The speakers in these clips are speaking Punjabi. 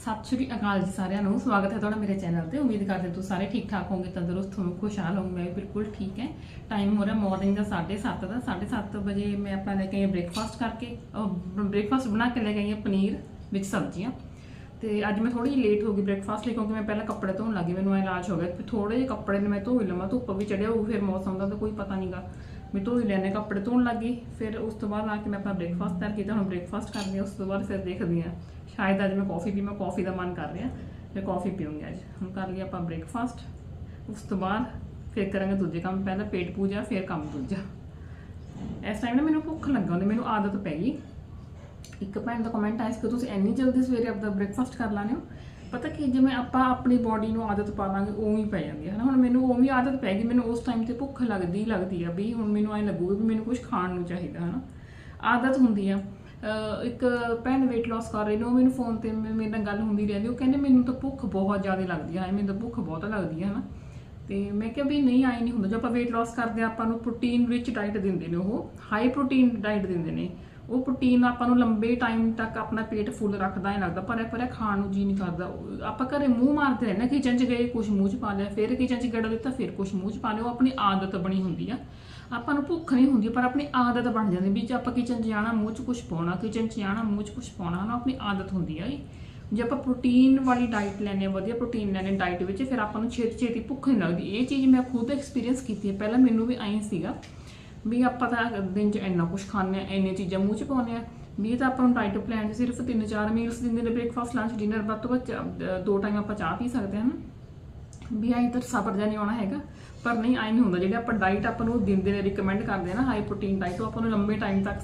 ਸਤਿ ਸ਼੍ਰੀ ਅਕਾਲ ਜੀ ਸਾਰਿਆਂ ਨੂੰ। ਸਵਾਗਤ ਹੈ ਤੁਹਾਡਾ ਮੇਰੇ ਚੈਨਲ ਤੇ। ਉਮੀਦ ਕਰਦੇ ਤੁਸੀਂ ਸਾਰੇ ਠੀਕ ਠਾਕ ਹੋਵੋਗੇ, ਤੰਦਰੁਸਤ ਹੋਵੋਗੇ, ਖੁਸ਼ਹਾਲ ਹੋਵੋਗੇ। ਮੈਂ ਵੀ ਬਿਲਕੁਲ ਠੀਕ ਹੈ। ਟਾਈਮ ਹੋ ਰਿਹਾ ਮਾਰਨਿੰਗ ਦਾ 7:30 ਦਾ। 7:30 ਵਜੇ ਮੈਂ ਆਪਣਾ ਲੈ ਕੇ ਬ੍ਰੇਕਫਾਸਟ ਕਰਕੇ। ਬ੍ਰੇਕਫਾਸਟ ਬਣਾ ਕੇ ਲੈ ਕੇ ਹਾਂ ਪਨੀਰ ਵਿੱਚ ਸਬਜ਼ੀਆਂ। ਤੇ ਅੱਜ ਮੈਂ ਥੋੜੀ ਲੇਟ ਹੋ ਗਈ ਬ੍ਰੇਕਫਾਸਟ ਲਈ ਕਿਉਂਕਿ ਮੈਂ ਪਹਿਲਾਂ ਕੱਪੜੇ ਧੋਣ ਲੱਗੀ। ਮੈਨੂੰ ਇਲਾਜ ਹੋ ਗਿਆ ਕਿ ਥੋੜੇ ਜਿਹੇ ਕੱਪੜੇ ਨੇ ਮੈਂ ਧੋ ਹੀ ਲਵਾਂ। ਧੁੱਪ ਵੀ ਚੜਿਆ ਹੋਊ, ਫਿਰ ਮੌਸਮ ਦਾ ਤਾਂ ਕੋਈ ਪਤਾ ਨਹੀਂਗਾ ਮੈਂ ਧੋ ਹੀ ਲੈਣੇ ਕੱਪੜੇ ਧੋਣ ਲੱਗੀ ਫਿਰ ਉਸ ਤੋਂ ਬਾਅਦ ਆ ਕੇ ਮੈਂ ਆਪਣਾ ਬ੍ਰੇਕਫਾਸਟ ਤਿਆਰ ਕੀਤਾ, ਹੁਣ ਬ੍ਰੇਕਫਾਸਟ ਕਰਦੀ ਹਾਂ ਉਸ ਤੋਂ ਬਾਅਦ ਫਿਰ ਦੇਖਦੀ ਹਾਂ। ਸ਼ਾਇਦ ਅੱਜ ਮੈਂ ਕਾਫੀ ਵੀ ਮੈਂ ਕਾਫੀ ਦਾ ਮਨ ਕਰ ਰਿਹਾ, ਮੈਂ ਕਾਫੀ ਪੀਉਂਗੀ ਅੱਜ। ਹੁਣ ਕਰ ਲਈ ਆਪਾਂ ਬ੍ਰੇਕਫਾਸਟ ਉਸ ਤੋਂ ਬਾਅਦ ਫਿਰ ਕਰਾਂਗੇ ਦੂਜੇ ਕੰਮ, ਪਹਿਲਾਂ ਪੇਟ ਪੂਜਾ, ਫਿਰ ਕੰਮ ਦੂਜਾ। ਇਸ ਟਾਈਮ ਨਾ ਮੈਨੂੰ ਭੁੱਖ ਲੱਗਾ ਉਹਨੇ ਮੈਨੂੰ ਆਦਤ ਪੈ ਗਈ। ਇੱਕ ਭੈਣ ਦਾ ਕਮੈਂਟ ਆਇਆ ਸੀ ਕਿ ਤੁਸੀਂ ਇੰਨੀ ਜਲਦੀ ਸਵੇਰੇ ਆਪਦਾ ਬ੍ਰੇਕਫਾਸਟ ਕਰ ਲਾਣੇ ਹੋ ਪਤਾ ਕੀ, ਜਿਵੇਂ ਆਪਾਂ ਆਪਣੀ ਬਾਡੀ ਨੂੰ ਆਦਤ ਪਾ ਲਾਂਗੇ, ਉਵੇਂ ਹੀ ਪੈ ਜਾਂਦੀ ਹੈ ਨਾ ਹੁਣ ਮੈਨੂੰ ਉਵੇਂ ਹੀ ਆਦਤ ਪੈ ਗਈ, ਮੈਨੂੰ ਉਸ ਟਾਈਮ ਤੇ ਭੁੱਖ ਲੱਗਦੀ ਲੱਗਦੀ ਆ ਵੀ ਹੁਣ ਮੈਨੂੰ ਐਂ ਲੱਗੂਗਾ ਵੀ ਮੈਨੂੰ ਕੁਝ ਖਾਣ ਨੂੰ ਚਾਹੀਦਾ ਹੈ ਨਾ ਆਦਤ ਹੁੰਦੀ ਆ। ਇੱਕ ਭੈਣ weight loss ਕਰ ਰਹੀ ਨੇ, ਉਹ ਮੈਨੂੰ ਫੋਨ ਤੇ ਮੇਰੇ ਨਾਲ ਗੱਲ ਹੁੰਦੀ ਰਹਿੰਦੀ, ਉਹ ਕਹਿੰਦੇ ਮੈਨੂੰ ਤਾਂ ਭੁੱਖ ਬਹੁਤ ਜ਼ਿਆਦਾ ਲੱਗਦੀ ਹੈ ਮੈਨੂੰ ਤਾਂ ਭੁੱਖ ਬਹੁਤ ਲੱਗਦੀ ਹੈ ਨਾ ਤੇ ਮੈਂ ਕਿਹਾ ਵੀ ਨਹੀਂ ਆਈ ਨਹੀਂ ਹੁੰਦਾ, ਜੋ ਆਪਾਂ weight loss ਕਰਦੇ ਆ, ਆਪਾਂ ਨੂੰ ਪ੍ਰੋਟੀਨ ਰਿਚ ਡਾਈਟ ਦਿੰਦੇ ਨੇ ਉਹ ਹਾਈ ਪ੍ਰੋਟੀਨ ਡਾਈਟ ਦਿੰਦੇ ਨੇ ਉਹ ਪ੍ਰੋਟੀਨ ਆਪਾਂ ਨੂੰ ਲੰਬੇ ਟਾਈਮ ਤੱਕ ਆਪਣਾ ਪੇਟ ਫੁੱਲ ਰੱਖਦਾ ਹੈ ਲੱਗਦਾ ਪਰ ਪਰ ਖਾਣ ਨੂੰ ਜੀ ਨਹੀਂ ਕਰਦਾ। ਆਪਾਂ ਘਰੇ ਮੂੰਹ ਮਾਰਦੇ ਰਹਿੰਦੇ ਕਿਚਨ 'ਚ ਗਏ ਕੁਝ ਮੂੰਹ 'ਚ ਪਾ ਲਿਆ, ਫਿਰ ਕਿਚਨ 'ਚ ਗੜਾ ਦਿੱਤਾ, ਫਿਰ ਕੁਝ ਮੂੰਹ 'ਚ ਪਾ ਲਿਆ, ਉਹ ਆਪਣੀ ਆਦਤ ਬਣੀ ਹੁੰਦੀ ਆ। ਆਪਾਂ ਨੂੰ ਭੁੱਖ ਨਹੀਂ ਹੁੰਦੀ, ਪਰ ਆਪਣੀ ਆਦਤ ਬਣ ਜਾਂਦੀ ਵੀ ਜੇ ਆਪਾਂ ਕਿਚਨ 'ਚ ਜਾਣਾ, ਮੂੰਹ 'ਚ ਕੁਝ ਪਾਉਣਾ ਕਿਚਨ 'ਚ ਜਾਣਾ, ਮੂੰਹ 'ਚ ਕੁਝ ਪਾਉਣਾ ਨਾ ਆਪਣੀ ਆਦਤ ਹੁੰਦੀ ਆ ਜੇ ਆਪਾਂ ਪ੍ਰੋਟੀਨ ਵਾਲੀ ਡਾਈਟ ਲੈਣੇ ਆ ਵਧੀਆ ਪ੍ਰੋਟੀਨ ਲੈਣੇ ਡਾਈਟ ਵਿੱਚ, ਫਿਰ ਆਪਾਂ ਨੂੰ ਛੇਤੀ ਛੇਤੀ ਭੁੱਖ ਨਹੀਂ ਲੱਗਦੀ। ਇਹ ਚੀਜ਼ ਮੈਂ ਖੁਦ ਐਕਸਪੀਰੀਅੰਸ ਕੀਤੀ ਹੈ ਪਹਿਲਾਂ ਮੈਨੂੰ ਵੀ ਐਂ ਸੀਗਾ। ਵੀ ਆਪਾਂ ਤਾਂ ਦਿਨ 'ਚ ਇੰਨਾ ਕੁਝ ਖਾਂਦੇ ਆ ਇੰਨੀਆਂ ਚੀਜ਼ਾਂ ਮੂੰਹ 'ਚ ਪਾਉਂਦੇ ਆ ਵੀ ਤਾਂ ਆਪਾਂ ਨੂੰ ਡਾਈਟ ਪਲਾਨ 'ਚ ਸਿਰਫ 3-4 ਮੀਲਸ ਦਿੰਦੇ ਨੇ ਬ੍ਰੇਕਫਾਸਟ ਲੰਚ ਡਿਨਰ ਵੱਧ ਤੋਂ ਵੱਧ ਚਾ- ਦੋ ਟਾਈਮ ਆਪਾਂ ਚਾਹ ਪੀ ਸਕਦੇ ਹਾਂ ਨਾ। ਵੀ ਆਈ ਤਾਂ ਸਬਰ ਜਾ ਨਹੀਂ ਆਉਣਾ ਹੈਗਾ। ਪਰ ਨਹੀਂ ਆਈ ਨਹੀਂ ਹੁੰਦਾ। ਜਿਹੜੇ ਆਪਾਂ ਡਾਈਟ ਆਪਾਂ ਨੂੰ ਦਿੰਦੇ ਨੇ ਰਿਕਮੈਂਡ ਕਰਦੇ ਨਾ ਹਾਈ ਪ੍ਰੋਟੀਨ ਡਾਈਟ ਉਹ ਆਪਾਂ ਨੂੰ ਲੰਬੇ ਟਾਈਮ ਤੱਕ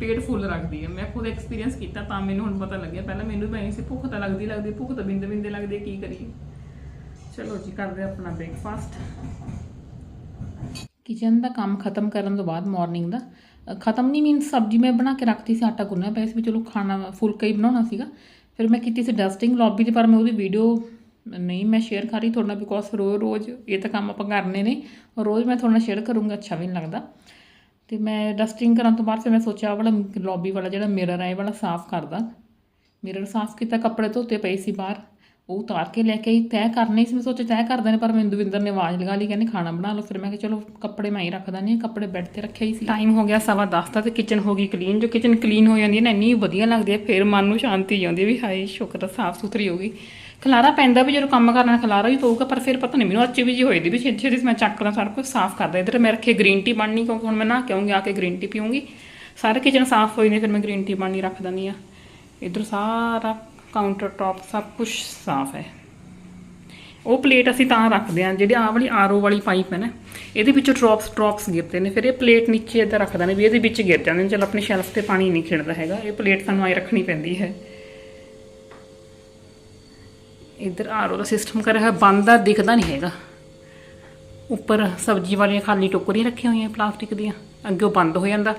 ਪੇਟ ਫੁੱਲ ਰੱਖਦੀ ਹੈ। ਮੈਂ ਖੁਦ ਐਕਸਪੀਰੀਅੰਸ ਕੀਤਾ, ਤਾਂ ਮੈਨੂੰ ਹੁਣ ਪਤਾ ਲੱਗਿਆ। ਪਹਿਲਾਂ ਮੈਨੂੰ ਵੀ ਐਂ ਸੀ, ਭੁੱਖ ਤਾਂ ਲੱਗਦੀ ਲੱਗਦੀ, ਭੁੱਖ ਤਾਂ ਬਿੰਦੇ ਬਿੰਦੇ ਲੱਗਦੀ, ਕੀ ਕਰੀਏ? ਚਲੋ ਜੀ, ਕਰਦੇ ਆਪਣਾ ਬ੍ਰੇਕਫਾਸਟ ਕਿਚਨ ਦਾ ਕੰਮ ਖਤਮ ਕਰਨ ਤੋਂ ਬਾਅਦ ਮਾਰਨਿੰਗ ਦਾ। ਖਤਮ ਨਹੀਂ ਮੀਨ ਸਬਜ਼ੀ ਮੈਂ ਬਣਾ ਕੇ ਰੱਖਤੀ ਸੀ, ਆਟਾ ਗੁੰਨਿਆ ਪਿਆ ਸੀ ਵੀ ਚਲੋ ਖਾਣਾ ਫੁਲਕਾ ਹੀ ਬਣਾਉਣਾ ਸੀਗਾ। ਫਿਰ ਮੈਂ ਕੀਤੀ ਸੀ ਡਸਟਿੰਗ ਲੌਬੀ ਤੇ, ਪਰ ਮੈਂ ਉਹਦੀ ਵੀਡੀਓ ਨਹੀਂ ਮੈਂ ਸ਼ੇਅਰ ਕਰ ਰਹੀ ਤੁਹਾਡੇ ਨਾਲ ਬਿਕੋਜ਼ ਰੋਜ਼ ਰੋਜ਼ ਇਹ ਤਾਂ ਕੰਮ ਆਪਾਂ ਕਰਨੇ ਨੇ। ਰੋਜ਼ ਮੈਂ ਤੁਹਾਡੇ ਨਾਲ ਸ਼ੇਅਰ ਕਰੂੰਗਾ, ਅੱਛਾ ਵੀ ਨਹੀਂ ਲੱਗਦਾ। ਤੇ ਮੈਂ ਡਸਟਿੰਗ ਕਰਨ ਤੋਂ ਬਾਅਦ ਫਿਰ ਮੈਂ ਸੋਚਿਆ ਆਹ ਵਾਲਾ ਲੌਬੀ ਵਾਲਾ ਜਿਹੜਾ ਮਿਰਰ ਹੈ ਇਹ ਵਾਲਾ ਸਾਫ਼ ਕਰਦਾ। ਮਿਰਰ ਸਾਫ਼ ਕੀਤਾ, ਕੱਪੜੇ ਧੋਤੇ ਪਏ ਸੀ ਬਾਹਰ। ਉਹ ਉਤਾਰ ਕੇ ਲੈ ਕੇ ਆਈ, ਤੈਅ ਕਰਨੇ ਸੀ, ਮੈਂ ਸੋਚਿਆ ਤੈਅ ਕਰਦੇ ਨੇ, ਪਰ ਮੈਨੂੰ ਦਵਿੰਦਰ ਨੇ ਆਵਾਜ਼ ਲਗਾ ਲਈ, ਕਹਿੰਦੇ ਖਾਣਾ ਬਣਾ ਲਓ, ਫਿਰ ਮੈਂ ਕਿਹਾ ਚਲੋ ਕੱਪੜੇ ਮੈਂ ਹੀ ਰੱਖਦਾ ਨਹੀਂ ਕੱਪੜੇ ਬੈੱਡ ਤੇ ਰੱਖਿਆ ਹੀ ਸੀ। ਟਾਈਮ ਹੋ ਗਿਆ, ਸਵਾ ਦਸ ਦਾ ਤੇ ਕਿਚਨ ਹੋ ਗਈ ਕਲੀਨ ਜੋ ਕਿਚਨ ਕਲੀਨ ਹੋ ਜਾਂਦੀ ਹੈ ਨਾ, ਇੰਨੀ ਵਧੀਆ ਲੱਗਦੀ ਹੈ, ਫਿਰ ਮਨ ਨੂੰ ਸ਼ਾਂਤੀ ਆਉਂਦੀ ਹੈ ਵੀ ਹਾਏ, ਸ਼ੁਕਰ ਆ, ਸਾਫ਼ ਸੁਥਰੀ ਹੋ ਗਈ। ਖਲਾਰਾ ਪੈਂਦਾ ਵੀ ਜਦੋਂ ਕੰਮ ਕਰਨਾ ਖਲਾਰਾ ਵੀ ਪਊਗਾ, ਪਰ ਫਿਰ ਪਤਾ ਨਹੀਂ ਮੈਨੂੰ ਅੱਛੀ ਵੀ ਜੀ ਹੋਈ ਦੀ ਵੀ ਛੇਤੀ ਛੇਤੀ ਮੈਂ ਚੱਕ ਲਾਂ ਸਾਰਾ ਕੁਝ ਸਾਫ਼ ਕਰਦਾ, ਇਧਰ ਮੈਂ ਰੱਖੇ ਗ੍ਰੀਨ ਟੀ ਬਣਨੀ, ਕਿਉਂਕਿ ਹੁਣ ਮੈਂ ਨਾ ਕਿਉਂਗੀ ਆ ਕੇ ਗ੍ਰੀਨ ਟੀ ਪੀਉਂਗੀ ਸਾਰੇ ਕਿਚਨ ਸਾਫ਼ ਹੋਈ ਨੇ, ਫਿਰ ਮੈਂ ਗ੍ਰੀਨ ਟੀ ਬਣਨੀ ਰੱਖ ਦਿੰਦੀ ਆ ਇਧਰ ਸਾਰਾ ਕਾਊਂਟਰ ਟਾਪ ਸਭ ਕੁਝ ਸਾਫ਼ ਹੈ। ਉਹ ਪਲੇਟ ਅਸੀਂ ਤਾਂ ਰੱਖਦੇ ਹਾਂ, ਜਿਹੜੀ ਆਹ ਵਾਲੀ ਆਰਓ ਵਾਲੀ ਪਾਈਪ ਹੈ ਨਾ, ਇਹਦੇ ਵਿੱਚੋਂ ਡ੍ਰੌਪਸ ਡ੍ਰੌਪਸ ਗਿਰਦੇ ਨੇ। ਫਿਰ ਇਹ ਪਲੇਟ ਨੀਚੇ ਇੱਧਰ ਰੱਖਦਾ ਨੇ ਵੀ ਇਹਦੇ ਵਿੱਚ ਗਿਰ ਜਾਂਦੇ ਨੇ। ਚਲ ਆਪਣੀ ਸ਼ੈਲਫ ਤੇ ਪਾਣੀ ਨਹੀਂ ਖਿੜਦਾ ਹੈਗਾ, ਇਹ ਪਲੇਟ ਸਾਨੂੰ ਆਈ ਰੱਖਣੀ ਪੈਂਦੀ ਹੈ। ਇੱਧਰ ਆਰਓ ਦਾ ਸਿਸਟਮ ਕਰ ਰਿਹਾ ਬੰਦ ਆ ਦਿਖਦਾ ਨਹੀਂ ਹੈਗਾ। ਉੱਪਰ ਸਬਜ਼ੀ ਵਾਲੀਆਂ ਖਾਲੀ ਟੋਕਰੀਆਂ ਰੱਖੀਆਂ ਹੋਈਆਂ ਪਲਾਸਟਿਕ ਦੀਆਂ, ਅੱਗੇ ਉਹ ਬੰਦ ਹੋ ਜਾਂਦਾ।